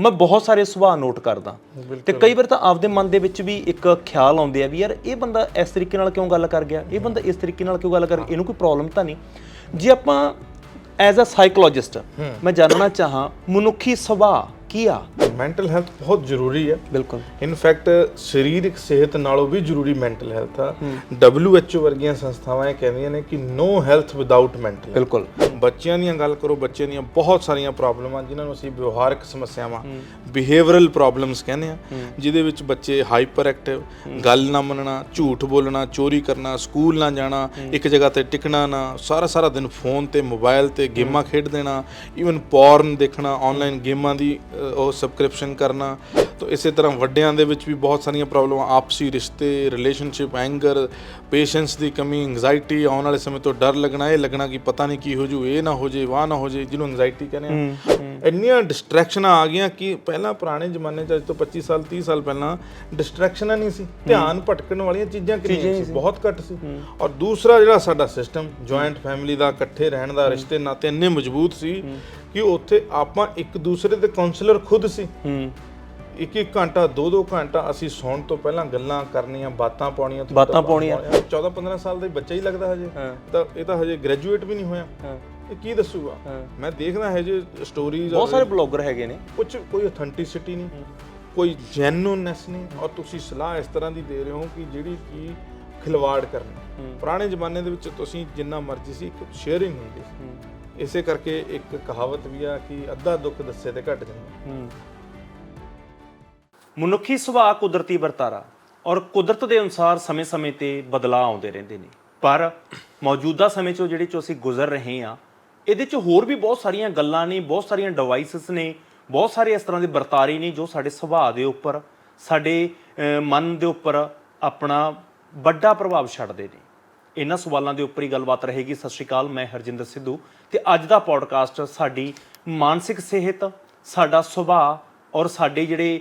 ਮੈਂ ਬਹੁਤ ਸਾਰੇ ਸੁਭਾਅ ਨੋਟ ਕਰਦਾ। ਤੇ ਕਈ ਵਾਰ ਤਾਂ ਆਪਦੇ ਮਨ ਦੇ ਵਿੱਚ ਵੀ ਇੱਕ ਖਿਆਲ ਆਉਂਦੇ ਆ ਵੀ ਯਾਰ ਇਹ ਬੰਦਾ ਇਸ ਤਰੀਕੇ ਨਾਲ ਕਿਉਂ ਗੱਲ ਕਰ ਗਿਆ? ਇਹ ਬੰਦਾ ਇਸ ਤਰੀਕੇ ਨਾਲ ਕਿਉਂ ਗੱਲ ਕਰ ਇਹਨੂੰ ਕੋਈ ਪ੍ਰੋਬਲਮ ਤਾਂ ਨਹੀਂ। ਜੇ ਆਪਾਂ ਐਜ਼ ਅ ਸਾਈਕੋਲੋਜਿਸਟ ਮੈਂ ਜਾਣਨਾ ਚਾਹਾਂ ਮਨੁੱਖੀ ਸੁਭਾਅ ਕੀ ਆ? ਮੈਂਟਲ ਹੈਲਥ ਬਹੁਤ ਜ਼ਰੂਰੀ ਹੈ ਬਿਲਕੁਲ। ਇਨਫੈਕਟ ਸਰੀਰਕ ਸਿਹਤ ਨਾਲੋਂ ਵੀ ਜ਼ਰੂਰੀ ਮੈਂਟਲ ਹੈਲਥ ਆ। WHO ਵਰਗੀਆਂ ਸੰਸਥਾਵਾਂ ਇਹ ਕਹਿੰਦੀਆਂ ਨੇ ਕਿ ਨੋ ਹੈਲਥ ਵਿਦਆਊਟ ਮੈਂਟਲ ਬਿਲਕੁਲ। ਬੱਚਿਆਂ ਦੀਆਂ ਗੱਲ ਕਰੋ ਬੱਚਿਆਂ ਦੀਆਂ ਬਹੁਤ ਸਾਰੀਆਂ ਪ੍ਰੋਬਲਮਾਂ ਜਿਨ੍ਹਾਂ ਨੂੰ ਅਸੀਂ ਵਿਵਹਾਰਕ ਸਮੱਸਿਆਵਾਂ ਬਿਹੇਵੀਅਰਲ ਪ੍ਰੋਬਲਮਸ ਕਹਿੰਦੇ ਆ ਜਿਹਦੇ ਵਿੱਚ ਬੱਚੇ ਹਾਈਪਰ ਐਕਟਿਵ ਗੱਲ ਨਾ ਮੰਨਣਾ ਝੂਠ ਬੋਲਣਾ ਚੋਰੀ ਕਰਨਾ ਸਕੂਲ ਨਾ ਜਾਣਾ ਇੱਕ ਜਗ੍ਹਾ ਤੇ ਟਿਕਣਾ ਨਾ ਸਾਰਾ ਸਾਰਾ ਦਿਨ ਫੋਨ ਤੇ ਮੋਬਾਈਲ ਤੇ ਗੇਮਾਂ ਖੇਡ ਦੇਣਾ ਈਵਨ ਪੋਰਨ ਦੇਖਣਾ ਆਨਲਾਈਨ ਗੇਮਾਂ ਦੀ ਉਹ ਸਬਸਕ੍ਰਿਪਸ਼ਨ ਕਰਨਾ ਤਾਂ ਇਸੇ ਤਰ੍ਹਾਂ ਵੱਡਿਆਂ ਦੇ ਵਿੱਚ ਵੀ ਬਹੁਤ ਸਾਰੀਆਂ ਪ੍ਰੋਬਲਮਾਂ ਆਪਸੀ ਰਿਸ਼ਤੇ ਰਿਲੇਸ਼ਨਸ਼ਿਪ ਐਂਗਰ ਪੇਸ਼ੈਂਸ ਦੀ ਕਮੀ ਐਂਗਜ਼ਾਇਟੀ ਆਉਣ ਵਾਲੇ ਸਮੇਂ ਤੋਂ ਡਰ ਲੱਗਣਾ ਇਹ ਲੱਗਣਾ ਕਿ ਪਤਾ ਨਹੀਂ ਕੀ ਹੋ ਜੂ ਇਹ ਨਾ ਹੋ ਜੇ ਵਾਹ ਨਾ ਹੋ ਜੇ ਜਿਹਨੂੰ ਐਂਗਜ਼ਾਇਟੀ ਕਹਿੰਦੇ ਆ। ਇੰਨੀਆਂ ਡਿਸਟਰੈਕਸ਼ਨਾਂ ਆ ਗਈਆਂ ਕਿ ਪਹਿਲਾਂ ਪੁਰਾਣੇ ਜ਼ਮਾਨੇ 'ਚ ਅੱਜ ਤੋਂ 25 ਸਾਲ 30 ਸਾਲ ਪਹਿਲਾਂ ਡਿਸਟਰੈਕਸ਼ਨਾਂ ਨਹੀਂ ਸੀ। ਧਿਆਨ ਭਟਕਣ ਵਾਲੀਆਂ ਚੀਜ਼ਾਂ ਕਿੰਨੀਆਂ ਸੀ ਬਹੁਤ ਘੱਟ ਸੀ। ਔਰ ਦੂਸਰਾ ਜਿਹੜਾ ਸਾਡਾ ਸਿਸਟਮ ਜੁਆਇੰਟ ਫੈਮਿਲੀ ਦਾ ਇਕੱਠੇ ਰਹਿਣ ਦਾ ਰਿਸ਼ਤੇ ਨਾਤੇ ਇੰਨੇ ਮਜ਼ਬੂਤ ਸੀ ਕਿ ਉੱਥੇ ਆਪਾਂ ਇੱਕ ਦੂਸਰੇ ਦੇ ਕਾਉਂਸਲਰ ਖੁਦ ਸੀ। ਹੂੰ। ਇੱਕ ਇੱਕ ਘੰਟਾ ਦੋ ਦੋ ਘੰਟਾ ਅਸੀਂ ਸੌਣ ਤੋਂ ਪਹਿਲਾਂ ਗੱਲਾਂ ਕਰਨੀਆਂ ਬਾਤਾਂ ਪਾਉਣੀਆਂ ਬਾਤਾਂ ਪਾਉਣੀਆਂ। 14 15 ਸਾਲ ਦਾ ਬੱਚਾ ਹੀ ਲੱਗਦਾ ਹਜੇ। ਤਾਂ ਇਹ ਤਾਂ ਹਜੇ ਗ੍ਰੈਜੂਏਟ ਵੀ ਨਹੀਂ ਹੋਇਆ। ਹਾਂ। ਇਹ ਕੀ ਦੱਸੂਗਾ। ਮੈਂ ਦੇਖਦਾ ਹੈ ਜੇ ਸਟੋਰੀਜ਼ ਬਹੁਤ ਸਾਰੇ ਬਲੌਗਰ ਹੈਗੇ ਨੇ। ਕੁਝ ਕੋਈ ਅਥੈਂਟਿਸਿਟੀ ਨਹੀਂ ਕੋਈ ਜੈਨੂਨੈਸ ਨਹੀਂ। ਔਰ ਤੁਸੀਂ ਸਲਾਹ ਇਸ ਤਰ੍ਹਾਂ ਦੀ ਦੇ ਰਹੇ ਹੋ ਕਿ ਜਿਹੜੀ ਕਿ ਖਿਲਵਾੜ ਕਰਨੀ। ਪੁਰਾਣੇ ਜ਼ਮਾਨੇ ਦੇ ਵਿੱਚ ਤੁਸੀਂ ਜਿੰਨਾ ਮਰਜ਼ੀ ਸੀ ਇੱਕ ਸ਼ੇਅਰਿੰਗ ਹੁੰਦੀ ਸੀ। ਇਸੇ ਕਰਕੇ ਇੱਕ ਕਹਾਵਤ ਵੀ ਆ ਕਿ ਅੱਧਾ ਦੁੱਖ ਦੱਸੇ ਤੇ ਘਟ ਜਾਂਦਾ। ਹੂੰ। ਮਨੁੱਖੀ ਸੁਭਾਅ ਕੁਦਰਤੀ ਵਰਤਾਰਾ ਔਰ ਕੁਦਰਤ ਦੇ ਅਨੁਸਾਰ ਸਮੇਂ-ਸਮੇਂ ਤੇ ਬਦਲਾਅ ਆਉਂਦੇ ਰਹਿੰਦੇ ਨੇ। ਪਰ ਮੌਜੂਦਾ ਸਮੇਂ 'ਚੋਂ ਜਿਹੜੇ 'ਚੋਂ ਅਸੀਂ ਗੁਜ਼ਰ ਰਹੇ ਹਾਂ, ਇਹਦੇ 'ਚ ਹੋਰ ਵੀ ਬਹੁਤ ਸਾਰੀਆਂ ਗੱਲਾਂ ਨੇ, ਬਹੁਤ ਸਾਰੀਆਂ ਡਿਵਾਈਸਸ ਨੇ, ਬਹੁਤ ਸਾਰੇ ਇਸ ਤਰ੍ਹਾਂ ਦੇ ਵਰਤਾਰੇ ਨੇ ਜੋ ਸਾਡੇ ਸੁਭਾਅ ਦੇ ਉੱਪਰ, ਸਾਡੇ ਮਨ ਦੇ ਉੱਪਰ ਆਪਣਾ ਵੱਡਾ ਪ੍ਰਭਾਵ ਛੱਡਦੇ ਨੇ। ਇਹਨਾਂ ਸਵਾਲਾਂ ਦੇ ਉੱਪਰ ਹੀ ਗੱਲਬਾਤ ਰਹੇਗੀ। ਸਤਿ ਸ਼੍ਰੀ ਅਕਾਲ, ਮੈਂ ਹਰਜਿੰਦਰ ਸਿੱਧੂ ਤੇ ਅੱਜ ਦਾ ਪੋਡਕਾਸਟ ਸਾਡੀ ਮਾਨਸਿਕ ਸਿਹਤ, ਸਾਡਾ ਸੁਭਾਅ ਔਰ ਸਾਡੇ ਜਿਹੜੇ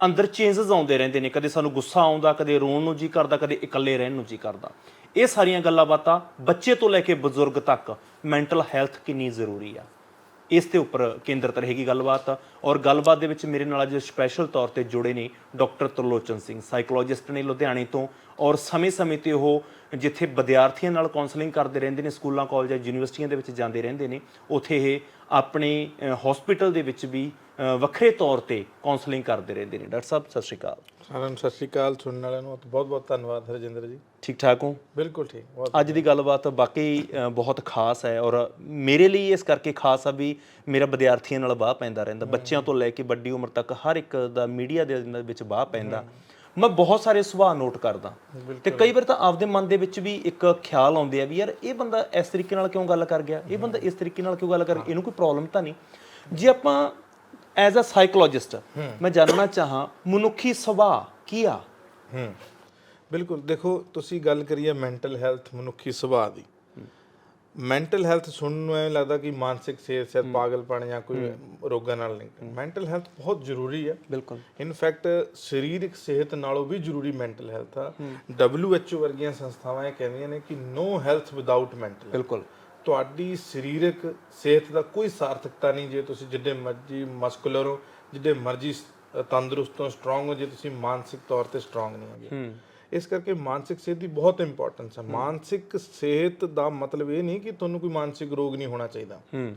ਅੰਦਰ ਚੇਂਜਸ ਆਉਂਦੇ ਰਹਿੰਦੇ ਨੇ। ਕਦੇ ਸਾਨੂੰ ਗੁੱਸਾ ਆਉਂਦਾ, ਕਦੇ ਰੋਣ ਨੂੰ ਜੀ ਕਰਦਾ, ਕਦੇ ਇਕੱਲੇ ਰਹਿਣ ਨੂੰ ਜੀ ਕਰਦਾ। ਇਹ ਸਾਰੀਆਂ ਗੱਲਾਂ ਬਾਤਾਂ ਬੱਚੇ ਤੋਂ ਲੈ ਕੇ ਬਜ਼ੁਰਗ ਤੱਕ ਮੈਂਟਲ ਹੈਲਥ ਕਿੰਨੀ ਜ਼ਰੂਰੀ ਆ। ਇਸ ਦੇ ਉੱਪਰ ਕੇਂਦਰਿਤ ਰਹੇਗੀ ਗੱਲਬਾਤ। ਔਰ ਗੱਲਬਾਤ ਦੇ ਵਿੱਚ ਮੇਰੇ ਨਾਲ ਅੱਜ ਸਪੈਸ਼ਲ ਤੌਰ ਤੇ ਜੁੜੇ ਨੇ ਡਾਕਟਰ ਤਰਲੋਚਨ ਸਿੰਘ ਸਾਈਕੋਲੋਜਿਸਟ ਨੇ ਲੁਧਿਆਣੇ ਤੋਂ। ਔਰ ਸਮੇਂ-ਸਮੇਂ ਤੇ ਉਹ ਜਿੱਥੇ ਵਿਦਿਆਰਥੀਆਂ ਨਾਲ ਕਾਉਂਸਲਿੰਗ ਕਰਦੇ ਰਹਿੰਦੇ ਨੇ, ਸਕੂਲਾਂ, ਕਾਲਜਾਂ, ਯੂਨੀਵਰਸਿਟੀਆਂ ਦੇ ਵਿੱਚ ਜਾਂਦੇ ਰਹਿੰਦੇ ਨੇ, ਉੱਥੇ ਇਹ ਆਪਣੇ ਹਸਪੀਟਲ ਦੇ ਵਿੱਚ ਵੀ ਵੱਖਰੇ ਤੌਰ ਤੇ ਕਾਉਂਸਲਿੰਗ ਕਰਦੇ ਰਹਿੰਦੇ ਨੇ। ਡਾਕਟਰ ਸਾਹਿਬ ਸਤਿ ਸ਼੍ਰੀ ਅਕਾਲ। ਸਾਰਿਆਂ ਨੂੰ ਸਤਿ ਸ਼੍ਰੀ ਅਕਾਲ। ਸੁਣਨ ਵਾਲਿਆਂ ਨੂੰ ਬਹੁਤ ਬਹੁਤ ਧੰਨਵਾਦ ਹਰਜਿੰਦਰ ਜੀ। ਠੀਕ ਠਾਕ ਹੋ? ਬਿਲਕੁਲ ਠੀਕ ਅੱਜ ਦੀ ਗੱਲਬਾਤ ਅ, ਬਹੁਤ ਖਾਸ ਹੈ ਔਰ ਮੇਰੇ ਲਈ ਇਸ ਕਰਕੇ ਖਾਸ ਆ ਵੀ ਮੇਰਾ ਵਿਦਿਆਰਥੀਆਂ ਨਾਲ ਬਾਹ ਪੈਂਦਾ ਰਹਿੰਦਾ। ਬੱਚਿਆਂ ਤੋਂ ਲੈ ਕੇ ਵੱਡੀ ਉਮਰ ਤੱਕ ਹਰ ਇੱਕ ਦਾ ਮੀਡੀਆ ਦੇ ਵਿੱਚ ਬਾਹ ਪੈਂਦਾ। ਮੈਂ ਬਹੁਤ ਸਾਰੇ ਸੁਭਾਅ ਨੋਟ ਕਰਦਾ। ਤੇ ਕਈ ਵਾਰ ਤਾਂ ਆਪਦੇ ਮਨ ਦੇ ਵਿੱਚ ਵੀ ਇੱਕ ਖਿਆਲ ਆਉਂਦੇ ਆ ਵੀ ਯਾਰ ਇਹ ਬੰਦਾ ਇਸ ਤਰੀਕੇ ਨਾਲ ਕਿਉਂ ਗੱਲ ਕਰ ਗਿਆ? ਇਹ ਬੰਦਾ ਇਸ ਤਰੀਕੇ ਨਾਲ ਕਿਉਂ ਗੱਲ ਕਰ ਇਹਨੂੰ ਕੋਈ ਪ੍ਰੋਬਲਮ ਤਾਂ ਨਹੀਂ। ਜੇ ਆਪਾਂ ਐਜ਼ ਅ ਸਾਈਕੋਲੋਜਿਸਟ ਮੈਂ ਜਾਣਨਾ ਚਾਹਾਂ ਮਨੁੱਖੀ ਸੁਭਾਅ ਕੀ ਆ? ਹੂੰ। ਬਿਲਕੁਲ ਦੇਖੋ ਤੁਸੀਂ ਗੱਲ ਕਰੀਏ ਮੈਂਟਲ ਹੈਲਥ ਮਨੁੱਖੀ ਸੁਭਾਅ ਦੀ। ਮੈਂਟਲ ਹੈਲਥ ਸੁਣਨ ਨੂੰ ਐਂ ਲੱਗਦਾ ਕਿ ਮਾਨਸਿਕ ਸਿਹਤ ਸਿਹਤ ਪਾਗਲਪਣ ਜਾਂ ਕੋਈ ਰੋਗਾਂ ਨਾਲ ਲਿੰਕ ਮੈਂਟਲ ਹੈਲਥ ਬਹੁਤ ਜ਼ਰੂਰੀ ਹੈ ਬਿਲਕੁਲ। ਇਨਫੈਕਟ ਸਰੀਰਕ ਸਿਹਤ ਨਾਲੋਂ ਵੀ ਜ਼ਰੂਰੀ ਮੈਂਟਲ ਹੈਲਥ ਆ। WHO ਵਰਗੀਆਂ ਸੰਸਥਾਵਾਂ ਇਹ ਕਹਿੰਦੀਆਂ ਨੇ ਕਿ ਨੋ ਹੈਲਥ ਵਿਦਆਊਟ ਮੈਂਟਲ ਬਿਲਕੁਲ। ਤੁਹਾਡੀ ਸਰੀਰਕ ਸਿਹਤ ਦਾ ਕੋਈ ਸਾਰਥਕਤਾ ਨਹੀਂ ਜੇ ਤੁਸੀਂ ਜਿੱਡੇ ਮਰਜ਼ੀ ਮਸਕੂਲਰ ਹੋ ਜਿੱਡੇ ਮਰਜ਼ੀ ਤੰਦਰੁਸਤ ਹੋ ਸਟਰੋਂਗ ਹੋ ਜੇ ਤੁਸੀਂ ਮਾਨਸਿਕ ਤੌਰ ਤੇ ਸਟਰੋਂਗ ਨਹੀਂ ਹੈਗੇ। ਇਸ ਕਰਕੇ ਮਾਨਸਿਕ ਸਿਹਤ ਦੀ ਬਹੁਤ ਇੰਪੋਰਟੈਂਸ ਹੈ। ਮਾਨਸਿਕ ਸਿਹਤ ਦਾ ਮਤਲਬ ਇਹ ਨਹੀਂ ਕਿ ਤੁਹਾਨੂੰ ਕੋਈ ਮਾਨਸਿਕ ਰੋਗ ਨਹੀਂ ਹੋਣਾ ਚਾਹੀਦਾ। ਹੂੰ।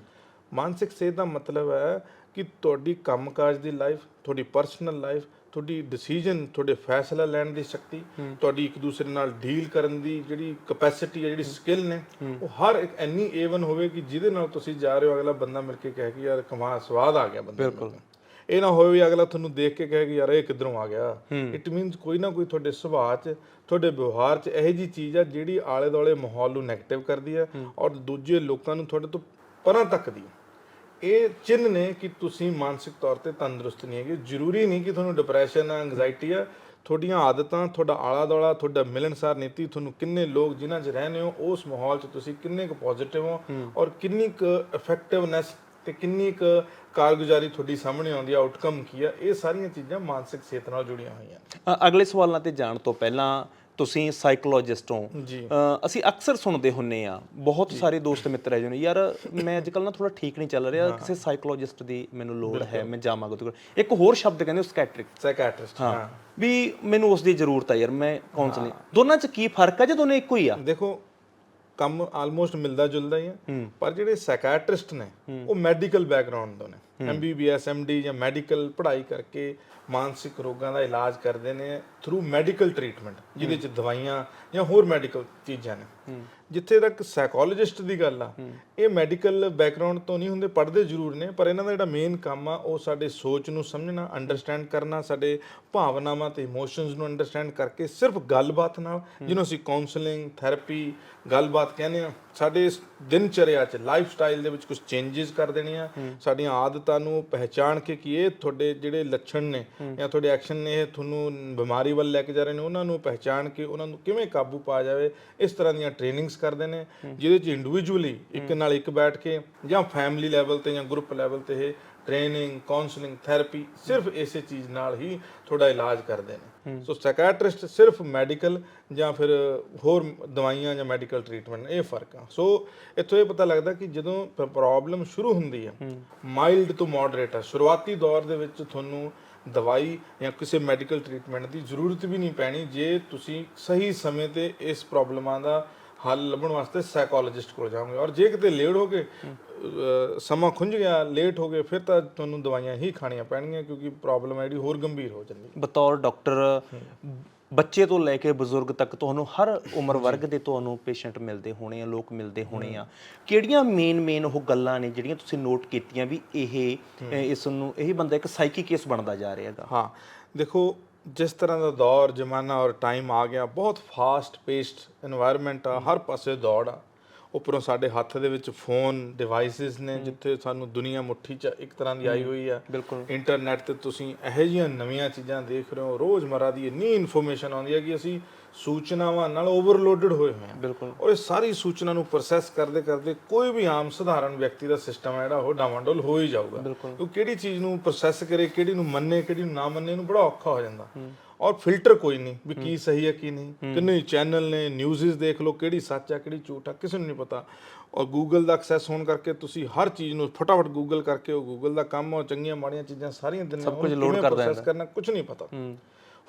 ਮਾਨਸਿਕ ਸਿਹਤ ਦਾ ਮਤਲਬ ਹੈ ਕਿ ਤੁਹਾਡੀ ਕੰਮਕਾਜ ਦੀ ਲਾਈਫ ਤੁਹਾਡੀ ਪਰਸਨਲ ਲਾਈਫ ਤੁਹਾਡੀ ਡਿਸੀਜਨ ਤੁਹਾਡੇ ਫੈਸਲਾ ਲੈਣ ਦੀ ਸ਼ਕਤੀ ਤੁਹਾਡੀ ਇੱਕ ਦੂਸਰੇ ਨਾਲ ਡੀਲ ਕਰਨ ਦੀ ਜਿਹੜੀ ਕਪੈਸਿਟੀ ਹੈ ਜਿਹੜੀ ਸਕਿੱਲ ਨੇ ਉਹ ਹਰ ਇੱਕ ਇੰਨੀ ਏਵਨ ਹੋਵੇ ਕਿ ਜਿਹਦੇ ਨਾਲ ਤੁਸੀਂ ਜਾ ਰਹੇ ਹੋ ਅਗਲਾ ਬੰਦਾ ਮਿਲ ਕੇ ਕਹੇ ਕਿ ਯਾਰ ਕਮਾ ਸਵਾਦ ਆ ਗਿਆ ਬੰਦੇ ਬਿਲਕੁਲ। ਇਹ ਨਾ ਹੋਵੇ ਵੀ ਅਗਲਾ ਤੁਹਾਨੂੰ ਦੇਖ ਕੇ ਕਹੇ ਕਿ ਯਾਰ ਇਹ ਕਿੱਧਰੋਂ ਆ ਗਿਆ। ਇਟ ਮੀਨਸ ਕੋਈ ਨਾ ਕੋਈ ਤੁਹਾਡੇ ਸੁਭਾਅ 'ਚ ਤੁਹਾਡੇ ਵਿਵਹਾਰ 'ਚ ਇਹੋ ਜੀ ਚੀਜ਼ ਆ ਜਿਹੜੀ ਆਲੇ ਦੁਆਲੇ ਮਾਹੌਲ ਨੂੰ ਨੈਗੇਟਿਵ ਕਰਦੀ ਹੈ। ਔਰ ਦੂਜੇ ਲੋਕਾਂ ਨੂੰ ਤੁਹਾਡੇ ਤੋਂ ਪਰਾਂ ਤੱਕਦੀ ਹੈ। ਇਹ ਚਿੰਨ੍ਹ ਨੇ ਕਿ ਤੁਸੀਂ ਮਾਨਸਿਕ ਤੌਰ ਤੇ ਤੰਦਰੁਸਤ ਨਹੀਂ ਹੈਗੇ। ਜ਼ਰੂਰੀ ਨਹੀਂ ਕਿ ਤੁਹਾਨੂੰ ਡਿਪਰੈਸ਼ਨ ਆ ਐਂਗਜ਼ਾਇਟੀ ਆ ਤੁਹਾਡੀਆਂ ਆਦਤਾਂ ਤੁਹਾਡਾ ਆਲਾ ਦੁਆਲਾ ਤੁਹਾਡਾ ਮਿਲਣਸਾਰ ਨੀਤੀ ਤੁਹਾਨੂੰ ਕਿੰਨੇ ਲੋਕ ਜਿਨ੍ਹਾਂ 'ਚ ਰਹਿੰਦੇ ਹੋ ਉਸ ਮਾਹੌਲ 'ਚ ਤੁਸੀਂ ਕਿੰਨੇ ਕੁ ਪੋਜ਼ਿਟਿਵ ਹੋ ਔਰ ਕਿੰਨੀ ਕੁ ਇਫੈਕਟਿਵਨੈਸ ਤੇ ਕਿੰਨੀ ਕੁ ਕਾਰਗੁਜ਼ਾਰੀ ਤੁਹਾਡੀ ਸਾਹਮਣੇ ਆਉਂਦੀ ਆ ਆਊਟਕਮ ਕੀ ਆ ਇਹ ਸਾਰੀਆਂ ਚੀਜ਼ਾਂ ਮਾਨਸਿਕ ਸਿਹਤ ਨਾਲ ਜੁੜੀਆਂ ਹੋਈਆਂ ਅਗਲੇ ਸਵਾਲਾਂ ਤੇ ਜਾਣ ਤੋਂ ਪਹਿਲਾਂ ਤੁਸੀਂ ਸਾਈਕੋਲੋਜਿਸਟ ਹੋ। ਅਸੀਂ ਅਕਸਰ ਸੁਣਦੇ ਹੁੰਨੇ ਆ। ਬਹੁਤ ਸਾਰੇ ਦੋਸਤ ਮਿੱਤਰ ਹੈ ਜਿਹਨੇ ਯਾਰ ਮੈਂ ਅੱਜ ਕੱਲ ਨਾ ਥੋੜਾ ਠੀਕ ਨਹੀਂ ਚੱਲ ਰਿਹਾ। ਕਿਸੇ ਸਾਈਕੋਲੋਜਿਸਟ ਦੀ ਮੈਨੂੰ ਲੋੜ ਹੈ ਮੈਂ ਜਾਵਾਂਗਾ ਉਹਦੇ ਕੋਲ ਇੱਕ ਹੋਰ ਸ਼ਬਦ ਕਹਿੰਦੇ ਸਕੈਟ੍ਰਿਕ। ਸਾਈਕੈਟ੍ਰਿਸਟ ਹਾਂ। ਵੀ ਮੈਨੂੰ ਉਸ ਦੀ ਜ਼ਰੂਰਤ ਹੈ ਯਾਰ ਮੈਂ ਕਾਉਂਸਲਿੰਗ ਦੋਨਾਂ 'ਚ ਕੀ ਫ਼ਰਕ ਹੈ ਜਾਂ ਦੋਨੇ ਇੱਕੋ ਹੀ ਆ? ਦੇਖੋ ਕੰਮ ਆਲਮੋਸਟ ਮਿਲਦਾ ਜੁਲਦਾ ਹੀ ਹੈ। ਪਰ ਜਿਹੜੇ ਸਾਈਕੈਟ੍ਰਿਸਟ ਨੇ ਉਹ ਮੈਡੀਕਲ ਬੈਕਗ੍ਰਾਉਂਡ ਤੋਂ ਨੇ। ਐਮਬੀਬੀਐਸ ਐਮਡੀ ਜਾਂ ਮੈਡੀਕਲ ਪੜ੍ਹਾਈ ਕਰਕੇ ਮਾਨਸਿਕ ਰੋਗਾਂ ਦਾ ਇਲਾਜ ਕਰਦੇ ਨੇ ਥਰੂ ਮੈਡੀਕਲ ਟ੍ਰੀਟਮੈਂਟ ਜਿਹਦੇ ਚ ਦਵਾਈਆਂ ਜਾਂ ਹੋਰ ਮੈਡੀਕਲ ਚੀਜ਼ਾਂ ਨੇ। ਜਿੱਥੇ ਤੱਕ ਸਾਈਕੋਲੋਜਿਸਟ ਦੀ ਗੱਲ ਆ ਇਹ ਮੈਡੀਕਲ ਬੈਕਗ੍ਰਾਉਂਡ ਤੋਂ ਨਹੀਂ ਹੁੰਦੇ ਪੜ੍ਹਦੇ ਜ਼ਰੂਰ ਨੇ ਪਰ ਇਹਨਾਂ ਦਾ ਜਿਹੜਾ ਮੇਨ ਕੰਮ ਆ ਉਹ ਸਾਡੇ ਸੋਚ ਨੂੰ ਸਮਝਣਾ ਅੰਡਰਸਟੈਂਡ ਕਰਨਾ ਸਾਡੇ ਭਾਵਨਾਵਾਂ ਤੇ ਇਮੋਸ਼ਨਸ ਨੂੰ ਅੰਡਰਸਟੈਂਡ ਕਰਕੇ ਸਿਰਫ ਗੱਲਬਾਤ ਨਾਲ ਜਿਹਨੂੰ ਅਸੀਂ ਕਾਉਂਸਲਿੰਗ ਥੈਰੇਪੀ ਗੱਲਬਾਤ ਕਹਿੰਦੇ ਆ ਸਾਡੇ ਇਸ ਦਿਨਚਰਿਆ 'ਚ ਲਾਈਫ ਸਟਾਈਲ ਦੇ ਵਿੱਚ ਕੁਝ ਚੇਂਜਸ ਕਰ ਦੇਣੇ ਆ ਸਾਡੀਆਂ ਆਦਤਾਂ ਨੂੰ ਪਹਿਚਾਣ ਕੇ ਕਿ ਇਹ ਤੁਹਾਡੇ ਜਿਹੜੇ ਲੱਛਣ ਨੇ ਜਾਂ ਤੁਹਾਡੇ ਐਕਸ਼ਨ ਨੇ ਇਹ ਤੁਹਾਨੂੰ ਬਿਮਾਰੀ ਵੱਲ ਲੈ ਕੇ ਜਾ ਰਹੇ ਨੇ ਉਹਨਾਂ ਨੂੰ ਪਹਿਚਾਣ ਕੇ ਉਹਨਾਂ ਨੂੰ ਕਿਵੇਂ ਕਾਬੂ ਪਾ ਜਾਵੇ ਇਸ ਤਰ੍ਹਾਂ ਦੀਆਂ ਟ੍ਰੇਨਿੰਗਸ ਕਰਦੇ ਨੇ ਜਿਹਦੇ 'ਚ ਇੰਡੀਵਿਜੂਅਲੀ ਇੱਕ ਨਾਲ ਇੱਕ ਬੈਠ ਕੇ ਜਾਂ ਫੈਮਿਲੀ ਲੈਵਲ ਤੇ ਜਾਂ ਗਰੁੱਪ ਲੈਵਲ ਤੇ ਇਹ ਟ੍ਰੇਨਿੰਗ ਕਾਉਂਸਲਿੰਗ ਥੈਰੇਪੀ ਸਿਰਫ ਇਸੇ ਚੀਜ਼ ਨਾਲ ਹੀ ਤੁਹਾਡਾ ਇਲਾਜ ਕਰਦੇ ਨੇ। ਸੋ ਸਾਈਕੈਟ੍ਰਿਸਟ ਸਿਰਫ ਮੈਡੀਕਲ ਜਾਂ ਫਿਰ ਹੋਰ ਦਵਾਈਆਂ ਜਾਂ ਮੈਡੀਕਲ ਟ੍ਰੀਟਮੈਂਟ ਇਹ ਫ਼ਰਕ ਆ। ਸੋ ਇੱਥੋਂ ਇਹ ਪਤਾ ਲੱਗਦਾ ਕਿ ਜਦੋਂ ਪ੍ਰੋਬਲਮ ਸ਼ੁਰੂ ਹੁੰਦੀ ਆ ਮਾਈਲਡ ਤੋਂ ਮੋਡਰੇਟ ਆ ਸ਼ੁਰੂਆਤੀ ਦੌਰ ਦੇ ਵਿੱਚ ਤੁਹਾਨੂੰ ਦਵਾਈ ਜਾਂ ਕਿਸੇ ਮੈਡੀਕਲ ਟ੍ਰੀਟਮੈਂਟ ਦੀ ਜ਼ਰੂਰਤ ਵੀ ਨਹੀਂ ਪੈਣੀ ਜੇ ਤੁਸੀਂ ਸਹੀ ਸਮੇਂ ਤੇ ਇਸ ਪ੍ਰੋਬਲਮਾਂ ਦਾ ਹੱਲ ਲੱਭਣ ਵਾਸਤੇ ਸਾਈਕੋਲੋਜਿਸਟ ਕੋਲ ਜਾਓਗੇ ਔਰ ਜੇ ਕਿਤੇ ਲੇਟ ਹੋ ਗਏ ਸਮਾਂ ਖੁੰਝ ਗਿਆ ਲੇਟ ਹੋ ਗਏ ਫਿਰ ਤਾਂ ਤੁਹਾਨੂੰ ਦਵਾਈਆਂ ਹੀ ਖਾਣੀਆਂ ਪੈਣਗੀਆਂ ਕਿਉਂਕਿ ਪ੍ਰੋਬਲਮ ਹੈ ਜਿਹੜੀ ਹੋਰ ਗੰਭੀਰ ਹੋ ਜਾਂਦੀ ਹੈ। ਬਤੌਰ ਡਾਕਟਰ ਬੱਚੇ ਤੋਂ ਲੈ ਕੇ ਬਜ਼ੁਰਗ ਤੱਕ ਤੁਹਾਨੂੰ ਹਰ ਉਮਰ ਵਰਗ ਦੇ ਤੁਹਾਨੂੰ ਪੇਸ਼ੈਂਟ ਮਿਲਦੇ ਹੋਣੇ ਆ ਲੋਕ ਮਿਲਦੇ ਹੋਣੇ ਆ। ਕਿਹੜੀਆਂ ਮੇਨ ਮੇਨ ਉਹ ਗੱਲਾਂ ਨੇ ਜਿਹੜੀਆਂ ਤੁਸੀਂ ਨੋਟ ਕੀਤੀਆਂ ਵੀ ਇਹ ਇਸ ਨੂੰ ਇਹ ਬੰਦਾ ਇੱਕ ਸਾਈਕੀ ਕੇਸ ਬਣਦਾ ਜਾ ਰਿਹਾ ਹੈਗਾ। ਹਾਂ। ਦੇਖੋ ਜਿਸ ਤਰ੍ਹਾਂ ਦਾ ਦੌਰ ਜ਼ਮਾਨਾ ਔਰ ਟਾਈਮ ਆ ਗਿਆ ਬਹੁਤ ਫਾਸਟ ਪੇਸਡ এনवायरमेंट ਆ ਹਰ ਪਾਸੇ ਦੌੜ ਆ। ਉਪਰੋਂ ਸਾਡੇ ਹੱਥ ਦੇ ਵਿੱਚ ਫੋਨ ਡਿਵਾਈਸਸ ਨੇ ਜਿੱਥੇ ਸਾਨੂੰ ਦੁਨੀਆ ਮੁੱਠੀ 'ਚ ਇੱਕ ਤਰ੍ਹਾਂ ਦੀ ਆਈ ਹੋਈ ਆ। ਇੰਟਰਨੈਟ ਤੇ ਤੁਸੀਂ ਇਹੋ ਜਿਹੀਆਂ ਨਵੀਆਂ ਚੀਜ਼ਾਂ ਦੇਖ ਰਹੇ ਹੋ ਰੋਜ਼ਮਰਾ ਦੀ ਇੰਨੀ ਇਨਫੋਰਮੇਸ਼ਨ ਆਉਂਦੀ ਹੈ ਕਿ ਅਸੀਂ ਸੂਚਨਾਵਾਂ ਨਾਲ ਓਵਰਲੋਡਡ ਹੋਏ ਹੋਏ ਹਾਂ ਬਿਲਕੁਲ। ਔਰ ਇਹ ਸਾਰੀ ਸੂਚਨਾ ਨੂੰ ਪ੍ਰੋਸੈਸ ਕਰਦੇ ਕਰਦੇ ਕੋਈ ਵੀ ਆਮ ਸਧਾਰਨ ਵਿਅਕਤੀ ਦਾ ਸਿਸਟਮ ਹੈ ਜਿਹੜਾ ਉਹ ਡਾਵਾਂਡੋਲ ਹੋ ਹੀ ਜਾਊਗਾ। ਉਹ ਕਿਹੜੀ ਚੀਜ਼ ਨੂੰ ਪ੍ਰੋਸੈਸ ਕਰੇ ਕਿਹੜੀ ਨੂੰ ਮੰਨੇ ਕਿਹੜੀ ਨੂੰ ਨਾ ਮੰਨੇ ਇਹਨੂੰ ਬੜਾ ਔਖਾ ਹੋ ਜਾਂਦਾ। ਔਰ ਫਿਲਟਰ ਕੋਈ ਨਹੀਂ ਵੀ ਕੀ ਸਹੀ ਹੈ ਕੀ ਨਹੀਂ। ਕਿੰਨੇ ਚੈਨਲ ਨੇ ਨਿਊਜ਼ਸ ਦੇਖ ਲਓ ਕਿਹੜੀ ਸੱਚ ਹੈ ਕਿਹੜੀ ਝੂਠ ਹੈ ਕਿਸੇ ਨੂੰ ਨਹੀਂ ਪਤਾ। ਔਰ ਗੂਗਲ ਦਾ ਐਕਸੈਸ ਹੋਣ ਕਰਕੇ ਤੁਸੀਂ ਹਰ ਚੀਜ਼ ਨੂੰ ਫਟਾਫਟ ਗੂਗਲ ਕਰਕੇ ਉਹ ਗੂਗਲ ਦਾ ਕੰਮ ਉਹ ਚੰਗੀਆਂ ਮਾੜੀਆਂ ਚੀਜ਼ਾਂ ਸਾਰੀਆਂ ਦਿਨਾਂ ਸਭ ਕੁਝ load ਕਰਦਾ ਪ੍ਰੋਸੈਸ ਕਰਨਾ ਕੁਝ ਨਹੀਂ ਪਤਾ।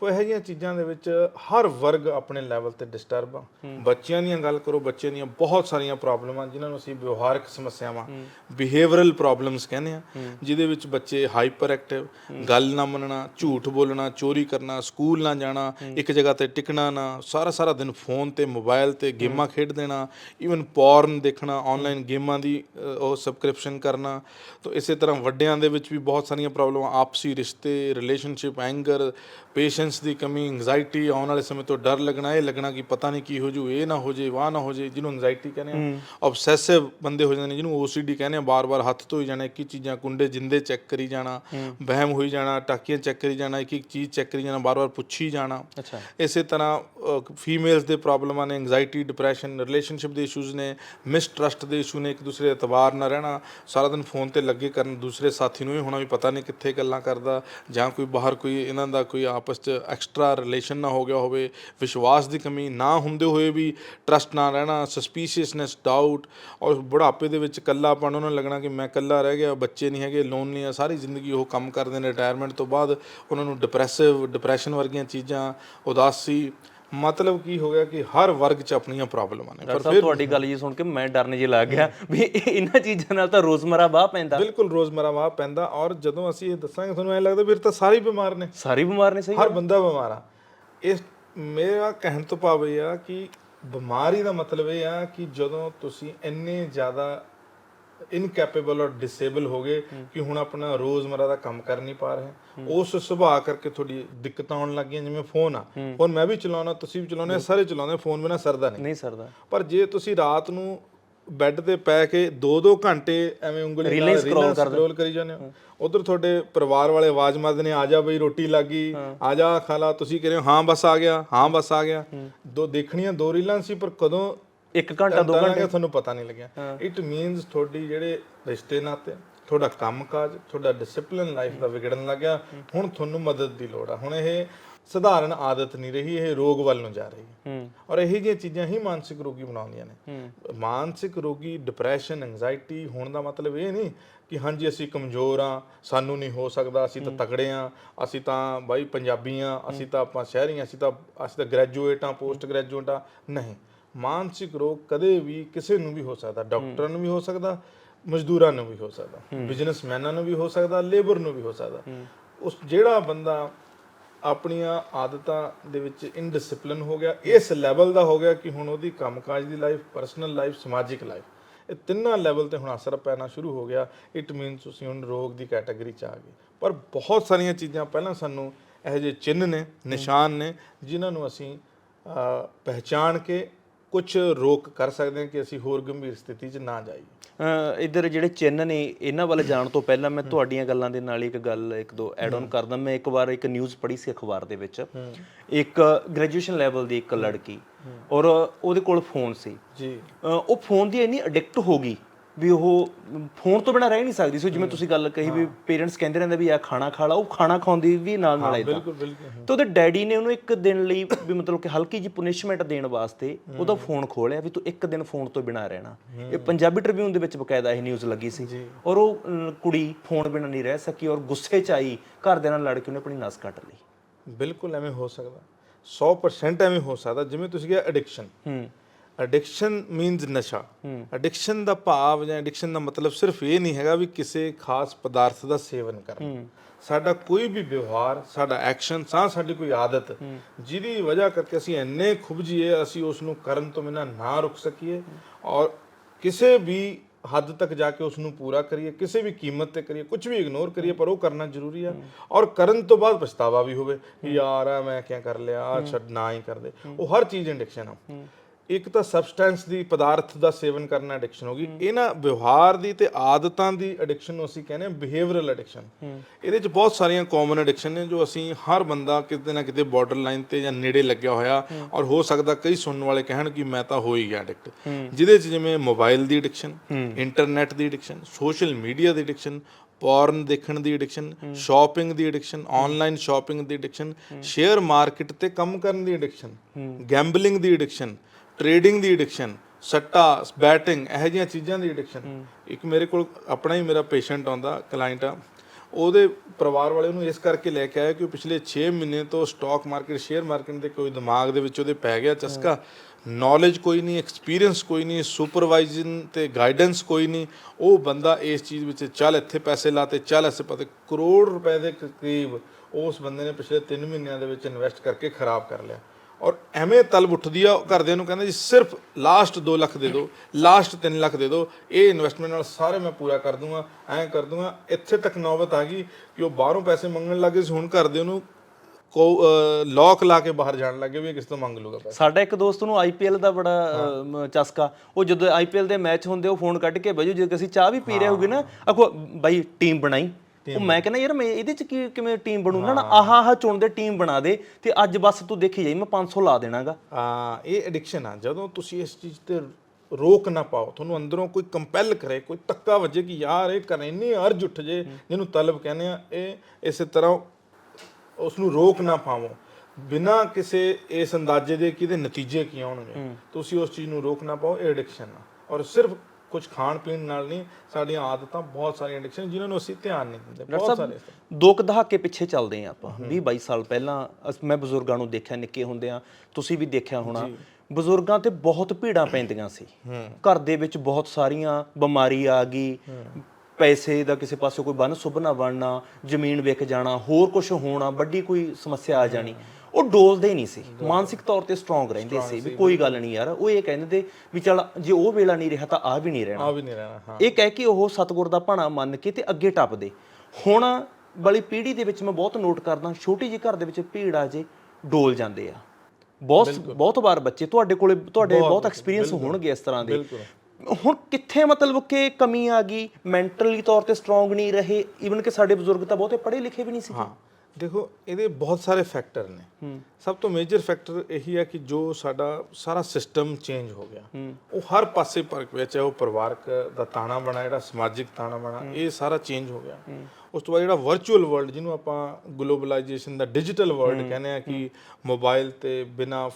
ਉਹ ਇਹੋ ਜਿਹੀਆਂ ਚੀਜ਼ਾਂ ਦੇ ਵਿੱਚ ਹਰ ਵਰਗ ਆਪਣੇ ਲੈਵਲ ਤੇ ਡਿਸਟਰਬ ਆ। ਬੱਚਿਆਂ ਦੀਆਂ ਗੱਲ ਕਰੋ ਬੱਚੇ ਦੀਆਂ ਬਹੁਤ ਸਾਰੀਆਂ ਪ੍ਰੋਬਲਮਾਂ ਜਿਨ੍ਹਾਂ ਨੂੰ ਅਸੀਂ ਵਿਵਹਾਰਕ ਸਮੱਸਿਆਵਾਂ ਬਿਹੇਵੀਅਰਲ ਪ੍ਰੋਬਲਮਸ ਕਹਿੰਦੇ ਆ ਜਿਹਦੇ ਵਿੱਚ ਬੱਚੇ ਹਾਈਪਰ ਐਕਟਿਵ ਗੱਲ ਨਾ ਮੰਨਣਾ ਝੂਠ ਬੋਲਣਾ ਚੋਰੀ ਕਰਨਾ ਸਕੂਲ ਨਾ ਜਾਣਾ ਇੱਕ ਜਗ੍ਹਾ ਤੇ ਟਿਕਣਾ ਨਾ ਸਾਰਾ ਸਾਰਾ ਦਿਨ ਫੋਨ ਤੇ ਮੋਬਾਈਲ ਤੇ ਗੇਮਾਂ ਖੇਡ ਦੇਣਾ ਈਵਨ ਪੋਰਨ ਦੇਖਣਾ ਆਨਲਾਈਨ ਗੇਮਾਂ ਦੀ ਉਹ ਸਬਸਕ੍ਰਿਪਸ਼ਨ ਕਰਨਾ ਤਾਂ ਇਸੇ ਤਰ੍ਹਾਂ ਵੱਡਿਆਂ ਦੇ ਵਿੱਚ ਵੀ ਬਹੁਤ ਸਾਰੀਆਂ ਪ੍ਰੋਬਲਮਾਂ ਆਪਸੀ ਰਿਸ਼ਤੇ ਰਿਲੇਸ਼ਨਸ਼ਿਪ ਐਂਗਰ ਪੇਸ਼ੈਂਸ ਦੀ ਕਮੀ ਐਂਜ਼ਾਈਟੀ ਆਉਣ ਵਾਲੇ ਸਮੇਂ ਤੋਂ ਡਰ ਲੱਗਣਾ ਇਹ ਲੱਗਣਾ ਕਿ ਪਤਾ ਨਹੀਂ ਕੀ ਹੋ ਜੂ ਇਹ ਨਾ ਹੋ ਜੇ ਵਾਹ ਨਾ ਹੋ ਜੇ ਜਿਹਨੂੰ ਐਂਜ਼ਾਈਟੀ ਕਹਿੰਦੇ ਆ ਆਬਸੈਸਿਵ ਬੰਦੇ ਹੋ ਜਾਂਦੇ ਨੇ ਜਿਹਨੂੰ OCD ਕਹਿੰਦੇ ਆ ਬਾਰ-ਬਾਰ ਹੱਥ ਧੋਈ ਜਾਣਾ ਇੱਕ ਹੀ ਚੀਜ਼ਾਂ ਕੁੰਡੇ ਜਿੰਦੇ ਚੈੱਕ ਕਰੀ ਜਾਣਾ ਵਹਿਮ ਹੋਈ ਜਾਣਾ ਟਾਕੀਆਂ ਚੈੱਕ ਕਰੀ ਜਾਣਾ ਇੱਕ ਇੱਕ ਚੀਜ਼ ਚੈੱਕ ਕਰੀ ਜਾਣਾ ਬਾਰ-ਬਾਰ ਪੁੱਛੀ ਜਾਣਾ। ਅੱਛਾ। ਇਸੇ ਤਰ੍ਹਾਂ ਫੀਮੇਲਸ ਦੇ ਪ੍ਰੋਬਲਮਾਂ ਨੇ ਐਂਜ਼ਾਈਟੀ ਡਿਪਰੈਸ਼ਨ ਰਿਲੇਸ਼ਨਸ਼ਿਪ ਦੇ ਇਸ਼ੂਜ਼ ਨੇ ਮਿਸਟਰਸਟ ਦੇ ਇਸ਼ੂ ਨੇ, ਇੱਕ ਦੂਸਰੇ ਦੇ ਇਤਬਾਰ ਨਾ ਰਹਿਣਾ, ਸਾਰਾ ਦਿਨ ਫੋਨ ਤੇ ਲੱਗੇ ਕਰਨ ਦੂਸਰੇ ਸਾਥੀ ਨੂੰ ਇਹ ਹੋਣਾ ਵੀ ਪਤਾ ਨਹੀਂ ਕਿੱਥੇ ਗੱਲਾਂ ਕਰਦਾ, ਜਾਂ ਕੋਈ ਬਾਹਰ ਕੋਈ ਇਹਨਾਂ ਦਾ ਕੋਈ ਆਪਸ 'ਚ ਐਕਸਟਰਾ ਰਿਲੇਸ਼ਨ ਨਾ ਹੋ ਗਿਆ ਹੋਵੇ, ਵਿਸ਼ਵਾਸ ਦੀ ਕਮੀ ਨਾ ਹੁੰਦੇ ਹੋਏ ਵੀ ਟਰਸਟ ਨਾ ਰਹਿਣਾ ਸਸਪੀਸ਼ੀਅਸਨੈਸ ਡਾਊਟ ਔਰ ਬੁਢਾਪੇ ਦੇ ਵਿੱਚ ਇਕੱਲਾਪਣ, ਉਹਨਾਂ ਨੂੰ ਲੱਗਣਾ ਕਿ ਮੈਂ ਇਕੱਲਾ ਰਹਿ ਗਿਆ, ਬੱਚੇ ਨਹੀਂ ਹੈਗੇ ਲੋਨਲੀ ਆ, ਸਾਰੀ ਜ਼ਿੰਦਗੀ ਉਹ ਕੰਮ ਕਰਦੇ ਨੇ ਰਿਟਾਇਰਮੈਂਟ ਤੋਂ ਬਾਅਦ ਉਹਨਾਂ ਨੂੰ ਡਿਪਰੈਸਿਵ ਡਿਪਰੈਸ਼ਨ ਵਰਗੀਆਂ ਚੀਜ਼ਾਂ, ਉਦਾਸੀ ਮਤਲਬ ਕੀ ਹੋ ਗਿਆ ਕਿ ਹਰ ਵਰਗ 'ਚ ਆਪਣੀਆਂ ਪ੍ਰੋਬਲਮਾਂ ਨੇ। ਡਾਕਟਰ ਸਾਹਿਬ ਤੁਹਾਡੀ ਗੱਲ ਜੀ ਸੁਣ ਕੇ ਮੈਂ ਡਰਨ ਜੀ ਲੱਗ ਗਿਆ ਵੀ ਇਹ- ਇਹਨਾਂ ਚੀਜ਼ਾਂ ਨਾਲ ਤਾਂ ਰੋਜ਼ਮਰਾ ਬਾਹ ਪੈਂਦਾ। ਬਿਲਕੁਲ ਰੋਜ਼ਮਰਾ ਵਾਹ ਪੈਂਦਾ ਔਰ ਜਦੋਂ ਅਸੀਂ ਇਹ ਦੱਸਾਂਗੇ ਤੁਹਾਨੂੰ ਐ ਲੱਗਦਾ ਫਿਰ ਤਾਂ ਸਾਰੇ ਬਿਮਾਰ ਨੇ। ਸਾਰੀ ਬਿਮਾਰ ਨੇ ਸਹੀ ਹਰ ਬੰਦਾ ਬਿਮਾਰ ਆ। ਇਸ ਮੇਰਾ ਕਹਿਣ ਤੋਂ ਭਾਵ ਇਹ ਆ ਕਿ ਬਿਮਾਰੀ ਦਾ ਮਤਲਬ ਇਹ ਆ ਕਿ ਜਦੋਂ ਤੁਸੀਂ ਇੰਨੇ ਜ਼ਿਆਦਾ ਇਨਕੈਪੇਬਲ ਔਰ ਡਿਸੇਬਲ ਹੋ ਗਏ ਕਿ ਹੁਣ ਆਪਣਾ ਰੋਜ਼ਮਰਾ ਦਾ ਕੰਮ ਕਰ ਨਹੀਂ ਪਾ ਰਹੇ। ਉਸ ਸੁਭਾਅ ਕਰਕੇ ਤੁਹਾਡੀ ਦਿੱਕਤਾਂ ਆਉਣ ਲੱਗੀਆਂ ਜਿਵੇਂ ਫੋਨ ਆ। ਫੋਨ ਮੈਂ ਵੀ ਚਲਾਉਣਾ ਤੁਸੀਂ ਵੀ ਚਲਾਉਂਦੇ ਆ, ਸਾਰੇ ਚਲਾਉਂਦੇ ਫੋਨ ਬਿਨਾ ਸਰਦਾ ਨਹੀਂ। ਨਹੀਂ ਸਰਦਾ। ਪਰ ਜੇ ਤੁਸੀਂ ਰਾਤ ਨੂੰ ਬੈੱਡ ਤੇ ਪੈ ਕੇ 2-2 ਘੰਟੇ ਐਵੇਂ ਉਂਗਲੀ ਨਾਲ ਸਕਰੋਲ ਕਰੀ ਜਾਂਦੇ ਹੋ। ਉਧਰ ਤੁਹਾਡੇ ਪਰਿਵਾਰ ਵਾਲੇ ਆਵਾਜ਼ ਮਾਰਦੇ ਨੇ ਆ ਜਾ ਬਈ ਰੋਟੀ ਲੱਗੀ ਆ ਜਾ ਖਾ ਲਾ। ਤੁਸੀਂ ਕਹਿੰਦੇ ਹਾਂ ਬਸ ਆ ਗਿਆ ਹਾਂ ਬਸ ਆ ਗਿਆ। ਦੋ ਦੇਖਣੀਆਂ ਦੋ ਰੀਲਾਂ ਸੀ ਪਰ ਕਦੋਂ ਇੱਕ ਘੰਟਾ ਦੋ ਘੰਟੇ। ਤੁਹਾਨੂੰ ਪਤਾ ਨਹੀਂ ਲੱਗਿਆ। ਇਟ ਮੀਨਸ ਤੁਹਾਡੀ ਜਿਹੜੇ ਰਿਸ਼ਤੇ ਨਾਤੇ ਤੁਹਾਡਾ ਕੰਮਕਾਜ ਤੁਹਾਡਾ ਡਿਸਪਲਿਨ ਲਾਈਫ ਦਾ ਵਿਗੜਨ ਲੱਗਿਆ ਹੁਣ ਤੁਹਾਨੂੰ ਮਦਦ ਦੀ ਲੋੜ ਆ। ਹੁਣ ਇਹ ਸਧਾਰਨ ਆਦਤ ਨਹੀਂ ਰਹੀ ਇਹ ਰੋਗ ਵੱਲ ਨੂੰ ਜਾ ਰਹੀ ਹੈ। ਔਰ ਇਹੋ ਜਿਹੀਆਂ ਚੀਜ਼ਾਂ ਹੀ ਮਾਨਸਿਕ ਰੋਗੀ ਬਣਾਉਂਦੀਆਂ ਨੇ। ਮਾਨਸਿਕ ਰੋਗੀ ਡਿਪਰੈਸ਼ਨ ਐਂਜ਼ਾਇਟੀ ਹੋਣ ਦਾ ਮਤਲਬ ਇਹ ਨਹੀਂ ਕਿ ਹਾਂਜੀ ਅਸੀਂ ਕਮਜ਼ੋਰ ਆ ਸਾਨੂੰ ਨਹੀਂ ਹੋ ਸਕਦਾ ਅਸੀਂ ਤਾਂ ਤਗੜੇ ਆ ਅਸੀਂ ਤਾਂ ਬਾਈ ਪੰਜਾਬੀ ਆ ਅਸੀਂ ਤਾਂ ਆਪਾਂ ਸ਼ਹਿਰੀ ਆ ਅਸੀਂ ਤਾਂ ਅਸੀਂ ਤਾਂ ਗ੍ਰੈਜੂਏਟ ਆ ਪੋਸਟ ਗ੍ਰੈਜੂਏਟ ਆ ਨਹੀਂ। ਮਾਨਸਿਕ ਰੋਗ ਕਦੇ ਵੀ ਕਿਸੇ ਨੂੰ ਵੀ ਹੋ ਸਕਦਾ ਡਾਕਟਰਾਂ ਨੂੰ ਵੀ ਹੋ ਸਕਦਾ ਮਜ਼ਦੂਰਾਂ ਨੂੰ ਵੀ ਹੋ ਸਕਦਾ ਬਿਜ਼ਨਸਮੈਨਾਂ ਨੂੰ ਵੀ ਹੋ ਸਕਦਾ ਲੇਬਰ ਨੂੰ ਵੀ ਹੋ ਸਕਦਾ। ਉਸ ਜਿਹੜਾ ਬੰਦਾ ਆਪਣੀਆਂ ਆਦਤਾਂ ਦੇ ਵਿੱਚ ਇਨਡਿਸਪਲਿਨ ਹੋ ਗਿਆ ਇਸ ਲੈਵਲ ਦਾ ਹੋ ਗਿਆ ਕਿ ਹੁਣ ਉਹਦੀ ਕੰਮਕਾਜ ਦੀ ਲਾਈਫ ਪਰਸਨਲ ਲਾਈਫ ਸਮਾਜਿਕ ਲਾਈਫ ਇਹ ਤਿੰਨਾਂ ਲੈਵਲ ਤੇ ਹੁਣ ਅਸਰ ਪੈਣਾ ਸ਼ੁਰੂ ਹੋ ਗਿਆ। ਇਟ ਮੀਨਸ ਤੁਸੀਂ ਹੁਣ ਰੋਗ ਦੀ ਕੈਟਾਗਰੀ ਚ ਆ ਗਏ। ਪਰ ਬਹੁਤ ਸਾਰੀਆਂ ਚੀਜ਼ਾਂ ਪਹਿਲਾਂ ਸਾਨੂੰ ਇਹੋ ਜਿਹੇ ਚਿੰਨ੍ਹ ਨੇ ਨਿਸ਼ਾਨ ਨੇ ਜਿਨ੍ਹਾਂ ਨੂੰ ਅਸੀਂ ਪਹਿਚਾਣ ਕੇ ਕੁਝ ਰੋਕ ਕਰ ਸਕਦੇ ਹਾਂ ਕਿ ਅਸੀਂ ਹੋਰ ਗੰਭੀਰ ਸਥਿਤੀ 'ਚ ਨਾ ਜਾਈਏ? ਇੱਧਰ ਜਿਹੜੇ ਚਿੰਨ੍ਹ ਨੇ ਇਹਨਾਂ ਵੱਲ ਜਾਣ ਤੋਂ ਪਹਿਲਾਂ ਮੈਂ ਤੁਹਾਡੀਆਂ ਗੱਲਾਂ ਦੇ ਨਾਲ ਇੱਕ ਗੱਲ ਇੱਕ ਦੋ ਐਡ ਆਨ ਕਰਦਾ। ਮੈਂ ਇੱਕ ਵਾਰ ਇੱਕ ਨਿਊਜ਼ ਪੜ੍ਹੀ ਸੀ ਅਖਬਾਰ ਦੇ ਵਿੱਚ। ਇੱਕ ਗ੍ਰੈਜੂਏਸ਼ਨ ਲੈਵਲ ਦੀ ਇੱਕ ਲੜਕੀ ਔਰ ਉਹਦੇ ਕੋਲ ਫੋਨ ਸੀ। ਜੀ। ਉਹ ਫੋਨ ਦੀ ਇੰਨੀ ਐਡਿਕਟ ਹੋ ਗਈ ਵੀ ਉਹ ਫੋਨ ਤੋਂ ਬਿਨਾ ਰਹਿ ਨਹੀਂ ਸਕਦੀ ਸੀ। ਜਿਵੇਂ ਤੁਸੀਂ ਗੱਲ ਕਹੀ ਵੀ ਪੇਰੈਂਟਸ ਕਹਿੰਦੇ ਰਹਿੰਦੇ ਵੀ ਆ ਖਾਣਾ ਖਾ ਲਾ ਉਹ ਖਾਣਾ ਖਾਉਂਦੀ ਵੀ ਨਾਲ ਨਾਲ ਇਦਾਂ ਬਿਲਕੁਲ ਬਿਲਕੁਲ ਤੇ ਉਹਦੇ ਡੈਡੀ ਨੇ ਉਹਨੂੰ ਇੱਕ ਦਿਨ ਲਈ ਵੀ ਮਤਲਬ ਕਿ ਹਲਕੀ ਜੀ ਪੁਨਿਸ਼ਮੈਂਟ ਦੇਣ ਵਾਸਤੇ ਉਹਦਾ ਫੋਨ ਖੋਲਿਆ ਵੀ ਤੂੰ ਇੱਕ ਦਿਨ ਫੋਨ ਤੋਂ ਬਿਨਾ ਰਹਿਣਾ। ਇਹ ਪੰਜਾਬੀ ਟ੍ਰਿਬਿਊਨ ਦੇ ਵਿੱਚ ਬਕਾਇਦਾ ਇਹ ਨਿਊਜ਼ ਲੱਗੀ ਸੀ। ਔਰ ਉਹ ਕੁੜੀ ਫੋਨ ਬਿਨਾ ਨਹੀਂ ਰਹਿ ਸਕੀ ਔਰ ਗੁੱਸੇ 'ਚ ਆਈ ਘਰਦਿਆਂ ਨਾਲ ਲੜ ਕੇ ਉਹਨੇ ਆਪਣੀ ਨਸ ਕੱਟ ਲਈ। ਬਿਲਕੁਲ ਐਵੇਂ ਹੋ ਸਕਦਾ। 100% ਐਵੇਂ ਹੋ ਸਕਦਾ ਜਿਵੇਂ ਤੁਸੀਂ ਕਿਹਾ ਐਡਿਕਸ਼ਨ ਹੂੰ। ਐਡਿਕਸ਼ਨ ਮੀਨਸ ਨਸ਼ਾ। ਐਡਿਕਸ਼ਨ ਦਾ ਭਾਵ ਜਾਂ ਐਡਿਕਸ਼ਨ ਦਾ ਮਤਲਬ ਸਿਰਫ ਇਹ ਨਹੀਂ ਹੈਗਾ ਵੀ ਕਿਸੇ ਖਾਸ ਪਦਾਰਥ ਦਾ ਸੇਵਨ ਕਰਨਾ। ਸਾਡਾ ਕੋਈ ਵੀ ਵਿਵਹਾਰ ਸਾਡਾ ਐਕਸ਼ਨ ਸਾਂ ਸਾਡੀ ਕੋਈ ਆਦਤ ਜਿਹਦੀ ਵਜ੍ਹਾ ਕਰਕੇ ਅਸੀਂ ਇੰਨੇ ਖੁੱਭ ਜੀਏ ਅਸੀਂ ਉਸ ਨੂੰ ਕਰਨ ਤੋਂ ਬਿਨਾਂ ਨਾ ਰੁਕ ਸਕੀਏ ਔਰ ਕਿਸੇ ਵੀ ਹੱਦ ਤੱਕ ਜਾ ਕੇ ਉਸ ਨੂੰ ਪੂਰਾ ਕਰੀਏ ਕਿਸੇ ਵੀ ਕੀਮਤ ਤੇ ਕਰੀਏ ਕੁਝ ਵੀ ਇਗਨੋਰ ਕਰੀਏ ਪਰ ਉਹ ਕਰਨਾ ਜ਼ਰੂਰੀ ਆ ਔਰ ਕਰਨ ਤੋਂ ਬਾਅਦ ਪਛਤਾਵਾ ਵੀ ਹੋਵੇ ਕਿ ਯਾਰ ਆ ਮੈਂ ਕਿਆ ਕਰ ਲਿਆ ਛੱਡ ਨਾ ਹੀ ਕਰਦੇ। ਉਹ ਹਰ ਚੀਜ਼ ਐਡਿਕਸ਼ਨ ਆ। ਇੱਕ ਤਾਂ ਸਬਸਟੈਂਸ ਦੀ ਪਦਾਰਥ ਦਾ ਸੇਵਨ ਕਰਨਾ ਐਡਿਕਸ਼ਨ ਹੋ ਗਈ। ਇਹਨਾਂ ਵਿਵਹਾਰ ਦੀ ਤੇ ਆਦਤਾਂ ਦੀ ਐਡਿਕਸ਼ਨ ਨੂੰ ਅਸੀਂ ਕਹਿੰਦੇ ਹਾਂ ਬਿਹੇਵੀਅਰਲ ਐਡਿਕਸ਼ਨ ਇਹਦੇ ਚ ਬਹੁਤ ਸਾਰੀਆਂ ਕਾਮਨ ਐਡਿਕਸ਼ਨ ਨੇ ਜੋ ਅਸੀਂ ਹਰ ਬੰਦਾ ਕਿਤੇ ਨਾ ਕਿਤੇ ਬਾਰਡਰ ਲਾਈਨ ਤੇ ਜਾਂ ਨੇੜੇ ਲੱਗਿਆ ਹੋਇਆ ਔਰ ਹੋ ਸਕਦਾ ਕਈ ਸੁਣਨ ਵਾਲੇ ਕਹਿਣ ਕਿ ਮੈਂ ਤਾਂ ਹੋ ਹੀ ਗਿਆ ਐਡਿਕਟ ਜਿਹਦੇ ਚ ਜਿਵੇਂ ਮੋਬਾਈਲ ਦੀ ਐਡਿਕਸ਼ਨ ਇੰਟਰਨੈਟ ਦੀ ਐਡਿਕਸ਼ਨ ਸੋਸ਼ਲ ਮੀਡੀਆ ਦੀ ਐਡਿਕਸ਼ਨ ਪੌਰਨ ਦੇਖਣ ਦੀ ਐਡਿਕਸ਼ਨ ਸ਼ਾਪਿੰਗ ਦੀ ਐਡਿਕਸ਼ਨ ਆਨਲਾਈਨ ਸ਼ਾਪਿੰਗ ਦੀ ਐਡਿਕਸ਼ਨ ਸ਼ੇਅਰ ਮਾਰਕੀਟ ਤੇ ਕੰਮ ਕਰਨ ਦੀ ਐਡਿਕਸ਼ਨ ਗੈਂਬਲਿੰਗ ਦੀ ਐਡਿਕਸ਼ਨ ਟ੍ਰੇਡਿੰਗ ਦੀ ਐਡਿਕਸ਼ਨ ਸੱਟਾ ਬੈਟਿੰਗ ਇਹੋ ਜਿਹੀਆਂ ਚੀਜ਼ਾਂ ਦੀ ਐਡਿਕਸ਼ਨ ਇੱਕ ਮੇਰੇ ਕੋਲ ਆਪਣਾ ਹੀ ਮੇਰਾ ਪੇਸ਼ੈਂਟ ਆਉਂਦਾ ਕਲਾਇੰਟ ਆ। ਉਹਦੇ ਪਰਿਵਾਰ ਵਾਲੇ ਉਹਨੂੰ ਇਸ ਕਰਕੇ ਲੈ ਕੇ ਆਏ ਕਿ ਪਿਛਲੇ 6 ਮਹੀਨੇ ਤੋਂ ਸਟਾਕ ਮਾਰਕੀਟ ਸ਼ੇਅਰ ਮਾਰਕੀਟ ਦੇ ਕੋਈ ਦਿਮਾਗ ਦੇ ਵਿੱਚ ਉਹਦੇ ਪੈ ਗਿਆ ਚਸਕਾ। ਨੌਲੇਜ ਕੋਈ ਨਹੀਂ ਐਕਸਪੀਰੀਅੰਸ ਕੋਈ ਨਹੀਂ ਸੁਪਰਵਾਈਜ਼ਨ ਤੇ ਗਾਈਡੈਂਸ ਕੋਈ ਨਹੀਂ। ਉਹ ਬੰਦਾ ਇਸ ਚੀਜ਼ ਵਿੱਚ ਚੱਲ ਇੱਥੇ ਪੈਸੇ ਲਾ ਤੇ ਚੱਲ ਐਸੇ ਪਤੇ ਕਰੋੜ ਰੁਪਏ ਦੇ ਕਰੀਬ ਉਸ ਬੰਦੇ ਨੇ ਪਿਛਲੇ 3 ਮਹੀਨਿਆਂ ਦੇ ਵਿੱਚ ਇਨਵੈਸਟ ਕਰਕੇ ਖਰਾਬ ਕਰ ਲਿਆ। ਔਰ ਐਵੇਂ ਤਲਬ ਉੱਠਦੀ ਆ ਉਹ ਘਰਦਿਆਂ ਨੂੰ ਕਹਿੰਦਾ ਜੀ ਸਿਰਫ ਲਾਸਟ 2 ਲੱਖ ਦੇ ਦਿਓ ਲਾਸਟ 3 ਲੱਖ ਦੇ ਦਿਓ ਇਹ ਇਨਵੈਸਟਮੈਂਟ ਨਾਲ ਸਾਰੇ ਮੈਂ ਪੂਰਾ ਕਰ ਦੂੰਗਾ ਐਂ ਕਰ ਦੂੰਗਾ। ਇੱਥੇ ਤੱਕ ਨੌਬਤ ਆ ਗਈ ਕਿ ਉਹ ਬਾਹਰੋਂ ਪੈਸੇ ਮੰਗਣ ਲੱਗੇ ਸੀ ਹੁਣ ਘਰਦਿਆਂ ਨੂੰ ਕੋ ਲੋਕ ਲਾ ਕੇ ਬਾਹਰ ਜਾਣ ਲੱਗੇ ਵੀ ਕਿਸ ਤੋਂ ਮੰਗ ਲੂਗਾ ਪੈਸੇ। ਸਾਡਾ ਇੱਕ ਦੋਸਤ ਨੂੰ ਆਈਪੀਐਲ ਦਾ ਬੜਾ ਅਮ, ਚਸਕਾ। ਉਹ ਜਦੋਂ ਆਈਪੀਐਲ ਦੇ ਮੈਚ ਹੁੰਦੇ ਉਹ ਫੋਨ ਕੱਢ ਕੇ ਬਜੂ ਜੇ ਅਸੀਂ ਚਾਹ ਵੀ ਪੀ ਰਹੇ ਹੋਗੇ ਨਾ ਆਖੋ ਬਾਈ ਟੀਮ ਬਣਾਈ। ਉਹ ਮੈਂ ਕਹਿੰਦਾ ਯਾਰ ਮੈਂ ਇਹਦੇ ਚ ਕੀ ਕਿਵੇਂ ਟੀਮ ਬਣੂ? ਨਾ ਆਹ ਆਹ ਚੁਣਦੇ ਟੀਮ ਬਣਾ ਦੇ ਤੇ ਅੱਜ ਬਸ ਤੂੰ ਦੇਖੀ ਜਾਈ ਮੈਂ 500 ਲਾ ਦੇਣਾਗਾ। ਆ ਇਹ ਐਡਿਕਸ਼ਨ ਆ। ਜਦੋਂ ਤੁਸੀਂ ਇਸ ਚੀਜ਼ ਤੇ ਰੋਕ ਨਾ ਪਾਓ ਤੁਹਾਨੂੰ ਅੰਦਰੋਂ ਕੋਈ ਕੰਪੈਲ ਕਰੇ ਕੋਈ ਤੱਕਾ ਵੱਜੇ ਕਿ ਯਾਰ ਇਹ ਕਰ ਇੰਨੀ ਅਰਜ ਉੱਠ ਜੇ ਜਿਹਨੂੰ ਤਲਬ ਕਹਿੰਦੇ ਆ ਇਹ ਇਸੇ ਤਰ੍ਹਾਂ ਉਸ ਨੂੰ ਰੋਕ ਨਾ ਪਾਵੋ। ਬਿਨਾਂ ਕਿਸੇ ਇਸ ਅੰਦਾਜ਼ੇ ਦੇ ਕਿ ਇਹਦੇ ਨਤੀਜੇ ਕੀ ਆਉਣਗੇ। ਤੁਸੀਂ ਉਸ ਚੀਜ਼ ਨੂੰ ਰੋਕ ਨਾ ਪਾਓ ਇਹ ਐਡਿਕਸ਼ਨ ਆ। ਔਰ ਸਿਰਫ ਕੁਝ ਖਾਣ ਪੀਣ ਨਾਲ ਨਹੀਂ ਸਾਡੀਆਂ ਆਦਤਾਂ ਬਹੁਤ ਸਾਰੀਆਂ ਐਡਿਕਸ਼ਨ ਜਿਨ੍ਹਾਂ ਨੂੰ ਅਸੀਂ ਧਿਆਨ ਨਹੀਂ ਦਿੰਦੇ ਬਹੁਤ ਸਾਰੇ ਦੋ ਕੁ ਦਹਾਕੇ ਪਿੱਛੇ ਚੱਲਦੇ ਆ ਆਪਾਂ 20 22 ਸਾਲ ਪਹਿਲਾਂ ਮੈਂ ਬਜ਼ੁਰਗਾਂ ਨੂੰ ਦੇਖਿਆ ਨਿੱਕੇ ਹੁੰਦੇ ਆ ਤੁਸੀਂ ਵੀ ਦੇਖਿਆ ਹੋਣਾ ਬਜ਼ੁਰਗਾਂ ਤੇ ਬਹੁਤ ਭੀੜਾਂ ਪੈਂਦੀਆਂ ਸੀ। ਘਰ ਦੇ ਵਿੱਚ ਬਹੁਤ ਸਾਰੀਆਂ ਬਿਮਾਰੀ ਆ ਗਈ ਪੈਸੇ ਦਾ ਕਿਸੇ ਪਾਸੇ ਕੋਈ ਬੰਨ ਸੁਭਨਾ ਬਣਨਾ ਜ਼ਮੀਨ ਵਿਕ ਜਾਣਾ ਹੋਰ ਕੁਝ ਹੋਣਾ ਵੱਡੀ ਕੋਈ ਸਮੱਸਿਆ ਆ ਜਾਣੀ। ਉਹ ਡੋਲਦੇ ਨਹੀਂ ਸੀ। ਮਾਨਸਿਕ ਤੌਰ ਤੇ ਸਟਰੋਂਗ ਰਹਿੰਦੇ ਸੀ ਵੀ ਕੋਈ ਗੱਲ ਨਹੀਂ ਯਾਰ ਉਹ ਇਹ ਕਹਿੰਦੇ ਤੇ ਵੀ ਚਲ ਜੇ ਉਹ ਵੇਲਾ ਨਹੀਂ ਰਿਹਾ ਤਾਂ ਆ ਵੀ ਨਹੀਂ ਰਹਿਣਾ। ਆ ਵੀ ਨਹੀਂ ਰਹਿਣਾ ਹਾਂ। ਇਹ ਕਹਿ ਕੇ ਉਹ ਸਤਗੁਰ ਦਾ ਭਾਣਾ ਮੰਨ ਕੇ ਤੇ ਅੱਗੇ ਟੱਪਦੇ। ਹੁਣ ਵਾਲੀ ਪੀੜ੍ਹੀ ਦੇ ਵਿੱਚ ਮੈਂ ਬਹੁਤ ਨੋਟ ਕਰਦਾ ਛੋਟੀ ਜਿਹੀ ਘਰ ਦੇ ਵਿੱਚ ਭੀੜ ਆ ਜੇ ਡੋਲ ਜਾਂਦੇ ਆ। ਬਹੁਤ ਬਹੁਤ ਵਾਰ ਬੱਚੇ ਤੁਹਾਡੇ ਕੋਲੇ ਤੁਹਾਡੇ ਬਹੁਤ ਐਕਸਪੀਰੀਅੰਸ ਹੋਣਗੇ ਇਸ ਤਰ੍ਹਾਂ ਦੇ। ਹੁਣ ਕਿੱਥੇ ਮਤਲਬ ਕਿ ਕਮੀ ਆ ਗਈ? ਮੈਂਟਲੀ ਤੌਰ ਤੇ ਸਟਰੋਂਗ ਨਹੀਂ ਰਹੇ ਈਵਨ ਕਿ ਸਾਡੇ ਬਜ਼ੁਰਗ ਤਾਂ ਬਹੁਤੇ ਪੜ੍ਹੇ ਲਿਖੇ ਵੀ ਨਹੀਂ ਸੀ। ਹਾਂ। ਦੇਖੋ ਇਹਦੇ ਬਹੁਤ ਸਾਰੇ ਫੈਕਟਰ ਨੇ। ਸਭ ਤੋਂ ਮੇਜਰ ਫੈਕਟਰ ਇਹੀ ਹੈ ਕਿ ਜੋ ਸਾਡਾ ਸਾਰਾ ਸਿਸਟਮ ਚੇਂਜ ਹੋ ਗਿਆ। ਉਹ ਹਰ ਪਾਸੇ ਪਰ ਵਿੱਚ ਹੈ ਉਹ ਪਰਿਵਾਰਕ ਦਾ ਤਾਣਾ ਬਣਾ ਜਿਹੜਾ ਸਮਾਜਿਕ ਤਾਣਾ ਬਣਾ ਇਹ ਸਾਰਾ ਚੇਂਜ ਹੋ ਗਿਆ। ਉਸ ਤੋਂ ਬਾਅਦ ਜਿਹੜਾ ਵਰਚੁਅਲ ਵਰਲਡ ਜਿਹਨੂੰ ਆਪਾਂ ਗਲੋਬਲਾਈਜੇਸ਼ਨ ਦਾ ਡਿਜੀਟਲ ਵਰਲਡ ਕਹਿੰਦੇ ਆ ਕਿ ਮੋਬਾਈਲ ਤੇ ਬਿਨਾ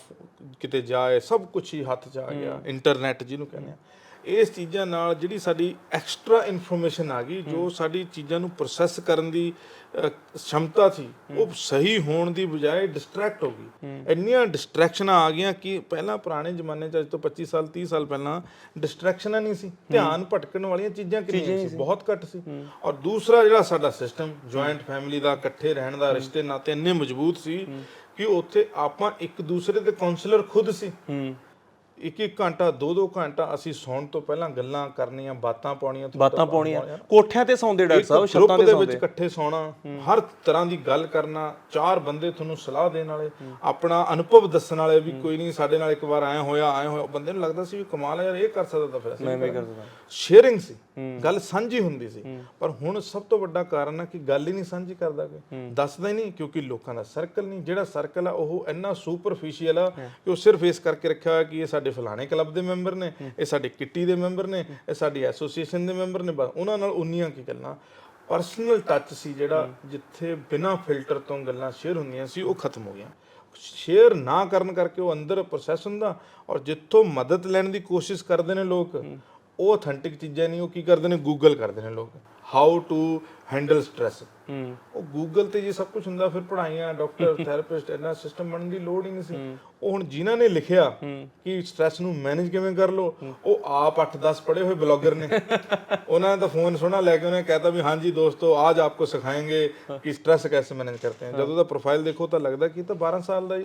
ਕਿਤੇ ਜਾਏ ਸਭ ਕੁਝ ਹੀ ਹੱਥ 'ਚ ਆ ਗਿਆ ਇੰਟਰਨੈਟ ਜਿਹਨੂੰ ਕਹਿੰਦੇ ਆ ਇਸ ਚੀਜ਼ਾਂ ਨਾਲ ਜਿਹੜੀ ਸਾਡੀ ਐਕਸਟਰਾ ਇਨਫੋਰਮੇਸ਼ਨ ਆ ਗਈ ਜੋ ਸਾਡੀ ਚੀਜ਼ਾਂ ਨੂੰ ਪ੍ਰੋਸੈਸ ਕਰਨ ਦੀ ਸ਼ਮਤਾ ਸੀ ਉਹ ਸਹੀ ਹੋਣ ਦੀ ਬਜਾਏ ਡਿਸਟਰੈਕਟ ਹੋ ਗਈ। ਇੰਨੀਆਂ ਡਿਸਟਰੈਕਸ਼ਨਾਂ ਆ ਗਈਆਂ ਕਿ ਪਹਿਲਾਂ ਪੁਰਾਣੇ ਜ਼ਮਾਨੇ 'ਚ ਅੱਜ ਤੋਂ 25 ਸਾਲ 30 ਸਾਲ ਪਹਿਲਾਂ ਡਿਸਟਰੈਕਸ਼ਨਾਂ ਨਹੀਂ ਸੀ। ਧਿਆਨ ਭਟਕਣ ਵਾਲੀਆਂ ਚੀਜ਼ਾਂ ਕਿੰਨੀਆਂ ਸੀ ਬਹੁਤ ਘੱਟ ਸੀ। ਔਰ ਦੂਸਰਾ ਜਿਹੜਾ ਸਾਡਾ ਸਿਸਟਮ ਜੁਆਇੰਟ ਫੈਮਿਲੀ ਦਾ ਇਕੱਠੇ ਰਹਿਣ ਦਾ ਰਿਸ਼ਤੇ ਨਾਤੇ ਇੰਨੇ ਮਜ਼ਬੂਤ ਸੀ ਕਿ ਉੱਥੇ ਆਪਾਂ ਇੱਕ ਦੂਸਰੇ ਦੇ ਕਾਉਂਸਲਰ ਖੁਦ ਸੀ। ਹੂੰ। ਇੱਕ ਇੱਕ ਘੰਟਾ ਦੋ ਦੋ ਘੰਟਾ ਅਸੀਂ ਸੌਣ ਤੋਂ ਪਹਿਲਾਂ ਗੱਲਾਂ ਕਰਨੀਆਂ ਬਾਤਾਂ ਪਾਉਣੀਆਂ ਬਾਤਾਂ ਪਾਉਣੀਆਂ। ਕੋਠਿਆਂ ਤੇ ਸੌਂਦੇ ਡਾਕਟਰ ਸਾਹਿਬ ਛੱਤਾਂ ਤੇ ਦੇ ਵਿੱਚ ਇਕੱਠੇ ਸੌਣਾ ਹਰ ਤਰ੍ਹਾਂ ਦੀ ਗੱਲ ਕਰਨਾ ਚਾਰ ਬੰਦੇ ਤੁਹਾਨੂੰ ਸਲਾਹ ਦੇਣ ਵਾਲੇ ਆਪਣਾ ਅਨੁਭਵ ਦੱਸਣ ਵਾਲੇ ਵੀ ਕੋਈ ਨਹੀਂ ਸਾਡੇ ਨਾਲ ਇੱਕ ਵਾਰ ਆਇਆ ਹੋਇਆ ਆਇਆ ਹੋਇਆ ਬੰਦੇ ਨੂੰ ਲੱਗਦਾ ਸੀ ਵੀ ਕਮਾਲ ਹੈ ਯਾਰ ਇਹ ਕਰ ਸਕਦਾ ਤਾਂ ਫਿਰ ਅਸੀਂ ਮੈਂ ਵੀ ਕਰ ਸਕਦਾ। ਸ਼ੇਅਰਿੰਗ ਸੀ। ਗੱਲ ਸਾਂਝੀ ਹੁੰਦੀ ਸੀ। ਪਰ ਹੁਣ ਸਭ ਤੋਂ ਵੱਡਾ ਕਾਰਨ ਹੈ ਕਿ ਗੱਲ ਹੀ ਨਹੀਂ ਸਾਂਝੀ ਕਰਦਾ ਕੋਈ। ਦੱਸਦਾ ਹੀ ਨਹੀਂ ਕਿਉਂਕਿ ਲੋਕਾਂ ਦਾ ਸਰਕਲ ਨਹੀਂ। ਜਿਹੜਾ ਸਰਕਲ ਆ ਉਹ ਇੰਨਾ ਸੁਪਰਫੀਸ਼ੀਅਲ ਆ ਕਿ ਉਹ ਸਿਰਫ ਇਸ ਕਰਕੇ ਰੱਖਿਆ ਹੋਇਆ ਕਿ ਇਹ ਸਾਡੇ ਫਲਾਣੇ ਕਲੱਬ ਦੇ ਮੈਂਬਰ ਨੇ, ਇਹ ਸਾਡੇ ਕਿੱਟੀ ਦੇ ਮੈਂਬਰ ਨੇ, ਇਹ ਸਾਡੀ ਐਸੋਸੀਏਸ਼ਨ ਦੇ ਮੈਂਬਰ ਨੇ, ਬਸ ਉਹਨਾਂ ਨਾਲ ਉਨੀਆਂ ਕੀ ਗੱਲਾਂ। ਪਰਸਨਲ ਟੱਚ ਸੀ ਜਿਹੜਾ ਜਿੱਥੇ ਬਿਨਾਂ ਫਿਲਟਰ ਤੋਂ ਗੱਲਾਂ ਸ਼ੇਅਰ ਹੁੰਦੀਆਂ ਸੀ, ਉਹ ਖਤਮ ਹੋ ਗਿਆ ਸ਼ੇਅਰ ਨਾ ਕਰਨ ਕਰਕੇ ਉਹ ਅੰਦਰ ਪ੍ਰੋਸੈਸ ਹੁੰਦਾ ਔਰ ਜਿੱਥੋਂ ਮਦਦ ਲੈਣ ਦੀ ਕੋਸ਼ਿਸ਼ ਕਰਦੇ ਨੇ ਲੋਕ, ਉਹ ਅਥੈਂਟਿਕ ਚੀਜ਼ਾਂ ਨਹੀਂ, ਉਹ ਕੀ ਕਰਦੇ ਨੇ? ਗੂਗਲ ਕਰਦੇ ਨੇ ਲੋਕ। ਹਾਊ ਟੂ ਹੈਂਡਲ ਸਟ्रेस ਉਹ ਗੂਗਲ ਤੇ ਜੀ ਸਭ ਕੁਝ ਹੁੰਦਾ ਫਿਰ ਪੜਾਈਆਂ ਡਾਕਟਰ ਥੈਰੇਪਿਸਟ ਇਹਨਾਂ ਸਿਸਟਮ ਬਣਨ ਦੀ ਲੋੜ ਹੀ ਨਹੀਂ ਸੀ। ਉਹ ਹੁਣ ਜਿਨ੍ਹਾਂ ਨੇ ਲਿਖਿਆ ਕਿ ਸਟ्रेस ਨੂੰ ਮੈਨੇਜ ਕਿਵੇਂ ਕਰ ਲੋ ਉਹ ਆਪ 8-10 ਪੜੇ ਹੋਏ ਬਲੌਗਰ ਨੇ। ਉਹਨਾਂ ਨੇ ਤਾਂ ਫੋਨ ਸੁਣਾ ਲੈ ਕੇ ਉਹਨੇ ਕਹਿਤਾ ਵੀ ਹਾਂਜੀ ਦੋਸਤੋ ਆਜ ਆਪਕੋ ਸਿਖਾਏਂਗੇ ਕਿ ਸਟ्रेस ਕੈਸੇ ਮੈਨੇਜ ਕਰਤੇ ਹੈ। ਜਦੋਂ ਦਾ ਪ੍ਰੋਫਾਈਲ ਦੇਖੋ ਤਾਂ ਲੱਗਦਾ ਕਿ ਤਾਂ 12 ਸਾਲ ਦਾ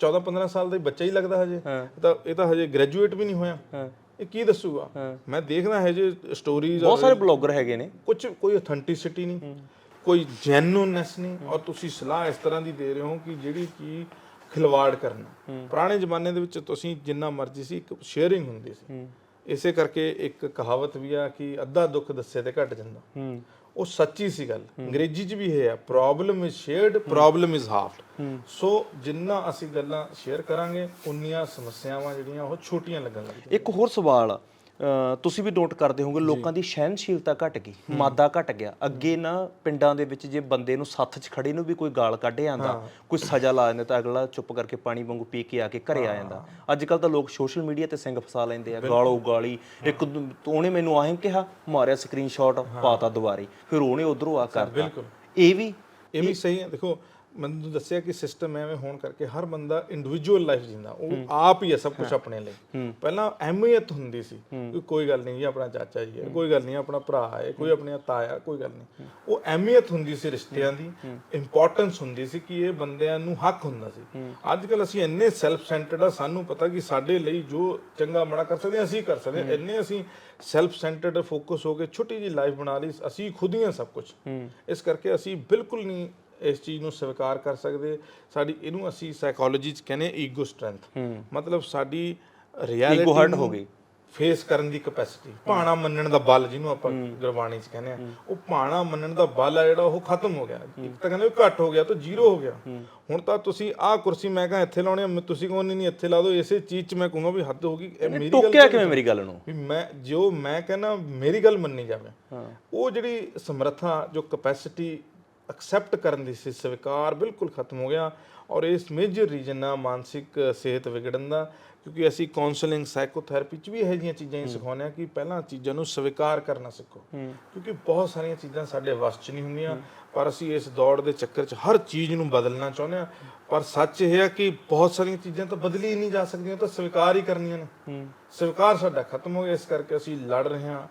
14-15 ਸਾਲ ਦਾ ਬੱਚਾ ਹੀ ਲੱਗਦਾ ਹਜੇ। ਤਾਂ ਇਹ ਤਾਂ ਹਜੇ ਗ੍ਰੈਜੂਏਟ ਵੀ ਨਹੀਂ ਹੋਇਆ। ਇਹ ਕੀ ਦੱਸੂਗਾ? ਮੈਂ ਦੇਖਦਾ ਹੈ ਜੇ ਸਟੋਰੀਜ਼ ਬਹੁਤ ਸਾਰੇ ਬਲੌਗਰ ਹੈਗੇ ਨੇ। ਕੁਝ ਕੋਈ ਅਥੈਂਟਿਸਿਟੀ ਨਹੀਂ ਕੋਈ ਜੈਨੂਨੈਸ ਨਹੀਂ ਔਰ ਤੁਸੀਂ ਸਲਾਹ ਇਸ ਤਰ੍ਹਾਂ ਦੀ ਦੇ ਰਹੇ ਹੋ ਕਿ ਜਿਹੜੀ ਕੀ ਖਿਲਵਾੜ ਕਰਨਾ। ਪੁਰਾਣੇ ਜ਼ਮਾਨੇ ਦੇ ਵਿੱਚ ਤੁਸੀਂ ਜਿੰਨਾ ਮਰਜ਼ੀ ਸੀ ਇੱਕ ਸ਼ੇਅਰਿੰਗ ਹੁੰਦੀ ਸੀ। ਇਸੇ ਕਰਕੇ ਇੱਕ ਕਹਾਵਤ ਵੀ ਆ ਕਿ ਅੱਧਾ ਦੁੱਖ ਦੱਸੇ ਤੇ ਘਟ ਜਾਂਦਾ। ਉਹ ਸੱਚੀ ਸੀ ਗੱਲ। ਅੰਗਰੇਜ਼ੀ 'ਚ ਵੀ ਇਹ ਆ problem is shared problem is halved so ਜਿੰਨਾ ਅਸੀਂ ਗੱਲਾਂ ਸ਼ੇਅਰ ਕਰਾਂਗੇ, ਉਨੀਆਂ ਸਮੱਸਿਆਵਾਂ ਜਿਹੜੀਆਂ ਉਹ ਛੋਟੀਆਂ ਲੱਗਣ ਲੱਗ ਇੱਕ ਹੋਰ ਸਵਾਲ ਤੁਸੀਂ ਵੀ ਨੋਟ ਕਰਦੇ ਹੋਵੋਗੇ ਲੋਕਾਂ ਦੀ ਸਹਿਨਸ਼ੀਲਤਾ ਘਟ ਗਈ ਮਾਦਾ ਘਟ ਗਿਆ। ਅੱਗੇ ਨਾ ਪਿੰਡਾਂ ਦੇ ਵਿੱਚ ਜੇ ਬੰਦੇ ਨੂੰ ਸੱਥ 'ਚ ਖੜੇ ਨੂੰ ਵੀ ਕੋਈ ਗਾਲ ਕੱਢ ਜਾਂਦਾ ਕੋਈ ਸਜ਼ਾ ਲਾ ਦਿੰਦਾ ਤਾਂ ਅਗਲਾ ਚੁੱਪ ਕਰਕੇ ਪਾਣੀ ਵਾਂਗੂ ਪੀ ਕੇ ਆ ਕੇ ਘਰੇ ਆ ਜਾਂਦਾ। ਅੱਜ ਕੱਲ ਤਾਂ ਲੋਕ ਸੋਸ਼ਲ ਮੀਡੀਆ ਤੇ ਸਿੰਘ ਫਸਾ ਲੈਂਦੇ ਆ ਗਾਲੋ ਗਾਲੀ। ਇੱਕ ਉਹਨੇ ਮੈਨੂੰ ਆਹੀਂ ਕਿਹਾ ਮਾਰਿਆ ਸਕਰੀਨਸ਼ਾਟ ਪਾਤਾ ਦੁਬਾਰੇ। ਫਿਰ ਉਹਨੇ ਉਧਰੋਂ ਆ ਕਰਤਾ। ਇਹ ਵੀ ਇਹ ਵੀ ਸਹੀ ਹੈ। ਦੇਖੋ ਮੈਨੂੰ ਦੱਸਿਆ ਕਿ ਸਿਸਟਮ ਐਵੇਂ ਹੋਣ ਕਰਕੇ ਹਰ ਬੰਦਾ ਇੰਡੀਵਿਜੂਅਲ ਲਾਈਫ ਜਿੰਦਾ ਉਹ ਆਪ ਹੀ ਹੈ ਸਭ ਕੁਝ ਆਪਣੇ ਲਈ। ਪਹਿਲਾਂ ਅਹਿਮੀਅਤ ਹੁੰਦੀ ਸੀ ਕਿ ਕੋਈ ਗੱਲ ਨਹੀਂ ਜੀ ਆਪਣਾ ਚਾਚਾ ਜੀ ਹੈ ਕੋਈ ਗੱਲ ਨਹੀਂ ਆਪਣਾ ਭਰਾ ਹੈ ਕੋਈ ਆਪਣੇ ਤਾਇਆ ਕੋਈ ਗੱਲ ਨਹੀਂ। ਉਹ ਅਹਿਮੀਅਤ ਹੁੰਦੀ ਸੀ ਰਿਸ਼ਤਿਆਂ ਦੀ ਇੰਪੋਰਟੈਂਸ ਹੁੰਦੀ ਸੀ ਕਿ ਇਹ ਬੰਦਿਆਂ ਨੂੰ ਹੱਕ ਹੁੰਦਾ ਸੀ। ਅੱਜ ਕੱਲ ਅਸੀਂ ਇੰਨੇ ਸੈਲਫ ਸੈਂਟਰਡ ਆ ਸਾਨੂੰ ਪਤਾ ਕਿ ਸਾਡੇ ਲਈ ਜੋ ਚੰਗਾ ਮਾੜਾ ਕਰ ਸਕਦੇ ਅਸੀਂ ਕਰ ਸਕਦੇ ਇੰਨੇ ਅਸੀਂ ਸੈਲਫ ਸੈਂਟਰਡ ਫੋਕਸ ਹੋ ਕੇ ਛੋਟੀ ਜੀ ਲਾਈਫ ਬਣਾ ਲਈ ਅਸੀਂ ਖੁਦ ਹੀ ਹਾਂ ਸਭ ਕੁਝ ਇਸ ਕਰਕੇ ਅਸੀਂ ਬਿਲਕੁਲ ਨਹੀਂ ਇਸ ਚੀਜ਼ ਨੂੰ ਸਵੀਕਾਰ ਕਰ ਸਕਦੇ। ਸਾਡੀ ਇਹਨੂੰ ਅਸੀਂ ਸਾਈਕੋਲੋਜੀ ਚ ਕਹਿੰਦੇ ਈਗੋ ਸਟਰੈਂਥ ਮਤਲਬ ਸਾਡੀ ਰਿਐਲਿਟੀ hurt ਹੋ ਗਈ। ਫੇਸ ਕਰਨ ਦੀ ਕਪੈਸਿਟੀ ਭਾਣਾ ਮੰਨਣ ਦਾ ਬਲ ਜਿਹਨੂੰ ਆਪਾਂ ਗੁਰਬਾਣੀ ਚ ਕਹਿੰਦੇ ਆ ਉਹ ਭਾਣਾ ਮੰਨਣ ਦਾ ਬਲ ਆ ਜਿਹੜਾ ਉਹ ਖਤਮ ਹੋ ਗਿਆ। ਇੱਕ ਤਾਂ ਕਹਿੰਦੇ ਵੀ ਘੱਟ ਹੋ ਗਿਆ ਤਾਂ ਜ਼ੀਰੋ ਹੋ ਗਿਆ। ਹੁਣ ਤਾਂ ਤੁਸੀਂ ਆਹ ਕੁਰਸੀ ਮੈਂ ਕਹਾਂ ਇੱਥੇ ਲਾਉਣੀ ਆ ਤੁਸੀਂ ਕਹੋ ਨਹੀਂ ਨਹੀਂ ਇੱਥੇ ਲਾ ਦਿਓ। ਇਸੇ ਚੀਜ਼ ਚ ਮੈਂ ਕਹੂੰਗਾ ਵੀ ਹੱਦ ਹੋ ਗਈ। ਇਹ ਮੇਰੀ ਗੱਲ ਟੋਕਿਆ ਕਿਵੇਂ ਮੇਰੀ ਗੱਲ ਨੂੰ? ਵੀ ਮੈਂ ਜੋ ਮੈਂ ਕਹਿੰਦਾ ਮੇਰੀ ਗੱਲ ਮੰਨੀ ਜਾਵੇ। ਉਹ ਜਿਹੜੀ ਸਮਰੱਥਾ ਜੋ ਕਪੈਸਿਟੀ ਐਕਸੈਪਟ ਕਰਨ ਦੀ ਸੀ ਸਵੀਕਾਰ ਬਿਲਕੁਲ ਖਤਮ ਹੋ ਗਿਆ ਔਰ ਇਸ ਮੇਜਰ ਰੀਜਨ ਆ ਮਾਨਸਿਕ ਸਿਹਤ ਵਿਗੜਨ ਦਾ ਕਿਉਂਕਿ ਅਸੀਂ ਕਾਉਂਸਲਿੰਗ ਸਾਈਕੋਥੈਰੇਪੀ ਚ ਵੀ ਇਹੋ ਜਿਹੀਆਂ ਚੀਜ਼ਾਂ ਹੀ ਸਿਖਾਉਂਦੇ ਆ ਕਿ ਪਹਿਲਾਂ ਚੀਜ਼ਾਂ ਨੂੰ ਸਵੀਕਾਰ ਕਰਨਾ ਸਿੱਖੋ। ਕਿਉਂਕਿ ਬਹੁਤ ਸਾਰੀਆਂ ਚੀਜ਼ਾਂ ਸਾਡੇ ਵੱਸ ਚ ਨਹੀਂ ਹੁੰਦੀਆਂ ਪਰ ਅਸੀਂ ਇਸ ਦੌੜ ਦੇ ਚੱਕਰ ਚ ਹਰ ਚੀਜ਼ ਨੂੰ ਬਦਲਣਾ ਚਾਹੁੰਦੇ ਆ ਪਰ ਸੱਚ ਇਹ ਹੈ ਕਿ ਬਹੁਤ ਸਾਰੀਆਂ ਚੀਜ਼ਾਂ ਤਾਂ ਬਦਲੀ ਨਹੀਂ ਜਾ ਸਕਦੀਆਂ ਤਾਂ ਸਵੀਕਾਰ ਹੀ ਕਰਨੀਆਂ ਨੇ। ਸਵੀਕਾਰ ਸਾਡਾ ਖਤਮ ਹੋ ਗਿਆ ਇਸ ਕਰਕੇ ਅਸੀਂ ਲੜ ਰਹੇ ਹਾਂ।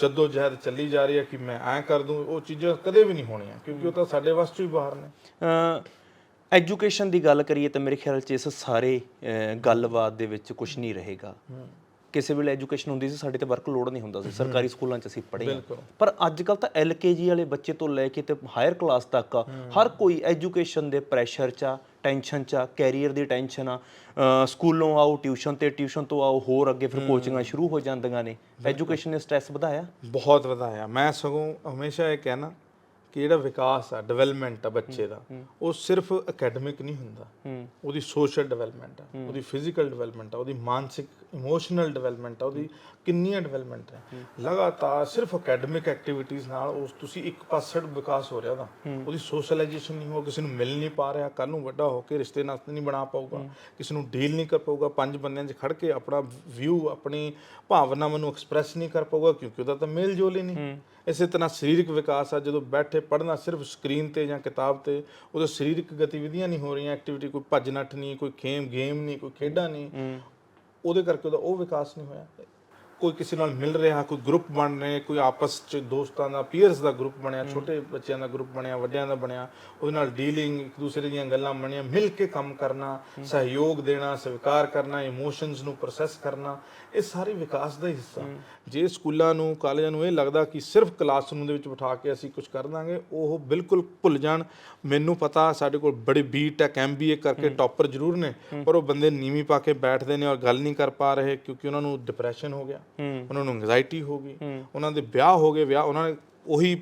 ਜਦੋਂ ਜਹਿਦ ਚੱਲੀ ਜਾ ਰਹੀ ਹੈ ਕਿ ਮੈਂ ਐਂ ਕਰ ਦੂੰ ਉਹ ਚੀਜ਼ਾਂ ਕਦੇ ਵੀ ਨਹੀਂ ਹੋਣੀਆਂ ਕਿਉਂਕਿ ਉਹ ਤਾਂ ਸਾਡੇ ਵੱਸ ਚੋਂ ਹੀ ਬਾਹਰ ਨੇ। ਐਜੂਕੇਸ਼ਨ ਦੀ ਗੱਲ ਕਰੀਏ ਤਾਂ ਮੇਰੇ ਖਿਆਲ 'ਚ ਇਸ ਸਾਰੇ ਗੱਲਬਾਤ ਦੇ ਵਿੱਚ ਕੁਝ ਨਹੀਂ ਰਹੇਗਾ। ਕਿਸੇ ਵੇਲੇ ਐਜੂਕੇਸ਼ਨ ਹੁੰਦੀ ਸੀ ਸਾਡੇ ਤੇ ਵਰਕ ਲੋਡ ਨਹੀਂ ਹੁੰਦਾ ਸੀ। ਸਰਕਾਰੀ ਸਕੂਲਾਂ 'ਚ ਅਸੀਂ ਪੜ੍ਹੇ ਹਾਂ। ਪਰ ਅੱਜ ਕੱਲ ਤਾਂ ਐਲਕੇਜੀ ਵਾਲੇ ਬੱਚੇ ਤੋਂ ਲੈ ਕੇ ਤੇ ਹਾਇਰ ਕਲਾਸ ਤੱਕ ਹਰ ਕੋਈ ਐਜੂਕੇਸ਼ਨ ਦੇ ਪ੍ਰੈਸ਼ਰ 'ਚ ਆ ਟੈਨਸ਼ਨ 'ਚ ਆ ਕੈਰੀਅਰ ਦੀ ਟੈਨਸ਼ਨ ਆ ਸਕੂਲੋਂ ਆਓ ਟਿਊਸ਼ਨ ਤੇ ਟਿਊਸ਼ਨ ਤੋਂ ਆਓ ਹੋਰ ਅੱਗੇ ਫਿਰ ਕੋਚਿੰਗਾਂ ਸ਼ੁਰੂ ਹੋ ਜਾਂਦੀਆਂ ਨੇ। ਐਜੂਕੇਸ਼ਨ ਨੇ ਸਟ੍ਰੈਸ ਵਧਾਇਆ? ਬਹੁਤ ਵਧਾਇਆ। ਮੈਂ ਸਗੋਂ ਹਮੇਸ਼ਾ ਇਹ ਕਹਿਣਾ ਕਿ ਜਿਹੜਾ ਵਿਕਾਸ ਆ ਡਿਵੈਲਪਮੈਂਟ ਆ ਬੱਚੇ ਦਾ ਉਹ ਸਿਰਫ ਅਕੈਡਮਿਕ ਨਹੀਂ ਹੁੰਦਾ। ਉਹਦੀ ਸੋਸ਼ਲ ਡਿਵੈਲਪਮੈਂਟ ਆ ਉਹਦੀ ਫਿਜ਼ੀਕਲ ਡਿਵੈਲਪਮੈਂਟ ਆ ਉਹਦੀ ਮਾਨਸਿਕ ਇਮੋਸ਼ਨਲ ਡਿਵੈਲਪਮੈਂਟ ਆ ਉਹਦੀ ਕਿੰਨੀਆਂ ਡਿਵੈਲਪਮੈਂਟ ਹੈ। ਲਗਾਤਾਰ ਸਿਰਫ ਅਕੈਡਮਿਕ ਐਕਟੀਵਿਟੀਜ਼ ਨਾਲ ਉਸ ਤੁਸੀਂ ਇੱਕ ਪਾਸੜ ਵਿਕਾਸ ਹੋ ਰਿਹਾ ਉਹਦਾ ਉਹਦੀ ਸੋਸ਼ਲਾਈਜੇਸ਼ਨ ਨਹੀਂ ਹੋ ਕਿਸੇ ਨੂੰ ਮਿਲ ਨਹੀਂ ਪਾ ਰਿਹਾ ਕੱਲ ਨੂੰ ਵੱਡਾ ਹੋ ਕੇ ਰਿਸ਼ਤੇ ਨਾਤੇ ਨਹੀਂ ਬਣਾ ਪਾਊਗਾ ਕਿਸੇ ਨੂੰ ਡੀਲ ਨਹੀਂ ਕਰ ਪਾਊਗਾ ਪੰਜ ਬੰਦਿਆਂ 'ਚ ਖੜ ਕੇ ਆਪਣਾ ਵਿਊ ਆਪਣੀ ਭਾਵਨਾਵਾਂ ਨੂੰ ਐਕਸਪ੍ਰੈਸ ਨਹੀਂ ਕਰ ਪਾਊਗਾ ਕਿਉਂਕਿ ਉਹਦਾ ਤਾਂ ਮੇਲ ਜੋਲ ਹੀ ਨਹੀਂ। ਇਸੇ ਤਰ੍ਹਾਂ ਸਰੀਰਕ ਵਿਕਾਸ ਆ ਜਦੋਂ ਬੈਠੇ ਪੜ੍ਹਨਾ ਸਿਰਫ ਸਕਰੀਨ ਤੇ ਜਾਂ ਕਿਤਾਬ ਤੇ ਉਹਦੇ ਸਰੀਰਕ ਗਤੀਵਿਧੀਆਂ ਨਹੀਂ ਹੋ ਰਹੀਆਂ ਐਕਟੀਵਿਟੀ ਕੋਈ ਭੱਜ ਨੱਠ ਨਹੀਂ ਕੋਈ ਖੇਮ ਗੇਮ ਨਹੀਂ ਕੋਈ ਖੇਡਾਂ ਨਹੀਂ। ਉਹਦੇ ਕਰਕੇ ਉਹਦਾ ਉਹ ਵਿਕਾਸ ਨਹੀਂ ਹੋਇਆ। ਕੋਈ ਕਿਸੇ ਨਾਲ ਮਿਲ ਰਿਹਾ ਕੋਈ ਗਰੁੱਪ ਬਣ ਰਹੇ ਕੋਈ ਆਪਸ ਚ ਦੋਸਤਾਂ ਦਾ ਪੀਅਰਸ ਦਾ ਗਰੁੱਪ ਬਣਿਆ ਛੋਟੇ ਬੱਚਿਆਂ ਦਾ ਗਰੁੱਪ ਬਣਿਆ ਵੱਡਿਆਂ ਦਾ ਬਣਿਆ ਉਹਦੇ ਨਾਲ ਡੀਲਿੰਗ ਇੱਕ ਦੂਸਰੇ ਦੀਆਂ ਗੱਲਾਂ ਬਣੀਆਂ ਮਿਲ ਕੇ ਕੰਮ ਕਰਨਾ ਸਹਿਯੋਗ ਦੇਣਾ ਸਵੀਕਾਰ ਕਰਨਾ ਇਮੋਸ਼ਨਸ ਨੂੰ ਪ੍ਰੋਸੈਸ ਕਰਨਾ ਇਹ ਸਾਰੇ ਵਿਕਾਸ ਦਾ ਹੀ ਹਿੱਸਾ। ਜੇ ਸਕੂਲਾਂ ਨੂੰ ਕਾਲਜਾਂ ਨੂੰ ਇਹ ਲੱਗਦਾ ਕਿ ਸਿਰਫ ਕਲਾਸਰੂਮ ਦੇ ਵਿੱਚ ਬਿਠਾ ਕੇ ਅਸੀਂ ਕੁਝ ਕਰ ਦਾਂਗੇ ਉਹ ਬਿਲਕੁਲ ਭੁੱਲ ਜਾਣ। ਮੈਨੂੰ ਪਤਾ ਸਾਡੇ ਕੋਲ ਬੜੀ ਬੀਟੈਕ ਐਮਬੀਏ ਕਰਕੇ ਟੌਪਰ ਜ਼ਰੂਰ ਨੇ ਪਰ ਉਹ ਬੰਦੇ ਨੀਵੀਂ ਪਾ ਕੇ ਬੈਠਦੇ ਨੇ ਔਰ ਗੱਲ ਨਹੀਂ ਕਰ ਪਾ ਰਹੇ ਕਿਉਂਕਿ ਉਹਨਾਂ ਨੂੰ ਡਿਪਰੈਸ਼ਨ ਹੋ ਗਿਆ ਉਹਨਾਂ ਨੂੰ ਐਂਜ਼ਾਈਟੀ ਹੋ ਗਈ ਉਹਨਾਂ ਦੇ ਵਿਆਹ ਹੋ ਗਏ ਵਿਆਹ ਉਹਨਾਂ ਨੇ ਉਹੀ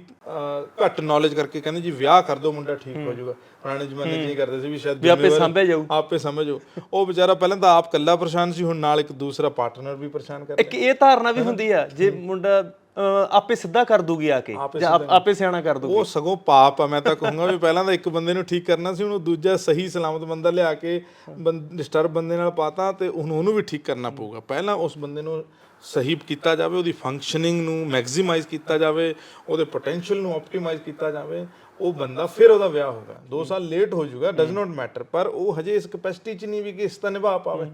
ਘੱਟ ਨੌਲੇਜ ਕਰਕੇ ਕਹਿੰਦੇ ਜੀ ਵਿਆਹ ਕਰ ਦਿਓ ਮੁੰਡਾ ਠੀਕ ਹੋ ਜਾਊਗਾ। ਪੁਰਾਣੇ ਜ਼ਮਾਨੇ 'ਚ ਨਹੀਂ ਕਰਦੇ ਸੀ ਵੀ ਸ਼ਾਇਦ ਵੀ ਆਪੇ ਸਾਂਭਿਆ ਜਾਊ। ਆਪੇ ਸਮਝੋ ਉਹ ਵਿਚਾਰਾ ਪਹਿਲਾਂ ਤਾਂ ਆਪ ਕੱਲਾ ਪਰੇਸ਼ਾਨ ਸੀ ਹੁਣ ਨਾਲ ਇੱਕ ਦੂਸਰਾ ਪਾਰਟਨਰ ਵੀ ਪਰੇਸ਼ਾਨ ਕਰ ਇੱਕ ਇਹ ਧਾਰਨਾ ਵੀ ਹੁੰਦੀ ਆ ਜੇ ਮੁੰਡਾ ਆਪੇ ਸਿੱਧਾ ਕਰ ਦੂਗੀ ਆ ਕੇ ਜਾਂ ਆਪ- ਆਪੇ ਸਿਆਣਾ ਕਰ ਦੂਗੀ। ਉਹ ਸਗੋਂ ਪਾਪ ਆ ਮੈਂ ਤਾਂ ਕਹੂੰਗਾ ਵੀ ਪਹਿਲਾਂ ਤਾਂ ਇੱਕ ਬੰਦੇ ਨੂੰ ਠੀਕ ਕਰਨਾ ਸੀ ਹੁਣ ਉਹ ਦੂਜਾ ਸਹੀ ਸਲਾਮਤ ਬੰਦਾ ਲਿਆ ਕੇ ਡਿਸਟਰਬ ਬੰਦੇ ਨਾਲ ਪਾਤਾ ਤੇ ਹੁਣ ਉਹਨੂੰ ਵੀ ਠੀਕ ਕਰਨਾ ਪਊਗਾ। ਪਹਿਲਾਂ ਉਸ ਬੰਦੇ ਨੂੰ ਸਹੀ ਕੀਤਾ ਜਾਵੇ, ਉਹਦੀ ਫੰਕਸ਼ਨਿੰਗ ਨੂੰ ਮੈਕਸਿਮਾਈਜ਼ ਕੀਤਾ ਜਾਵੇ, ਉਹਦੇ ਪੋਟੈਂਸ਼ੀਅਲ ਨੂੰ ਆਪਟੀਮਾਈਜ਼ ਕੀਤਾ ਜਾਵੇ, ਉਹ ਬੰਦਾ ਫਿਰ ਉਹਦਾ ਵਿਆਹ ਹੋਗਾ 2 ਸਾਲ ਲੇਟ ਹੋ ਜਾਊਗਾ ਡਸ ਨਾਟ ਮੈਟਰ ਪਰ ਉਹ ਹਜੇ ਇਸ ਕਪੈਸਿਟੀ 'ਚ ਨਹੀਂ ਵੀ ਕਿ ਇਸ ਤਾਂ ਨਿਭਾ ਪਾਵੇ।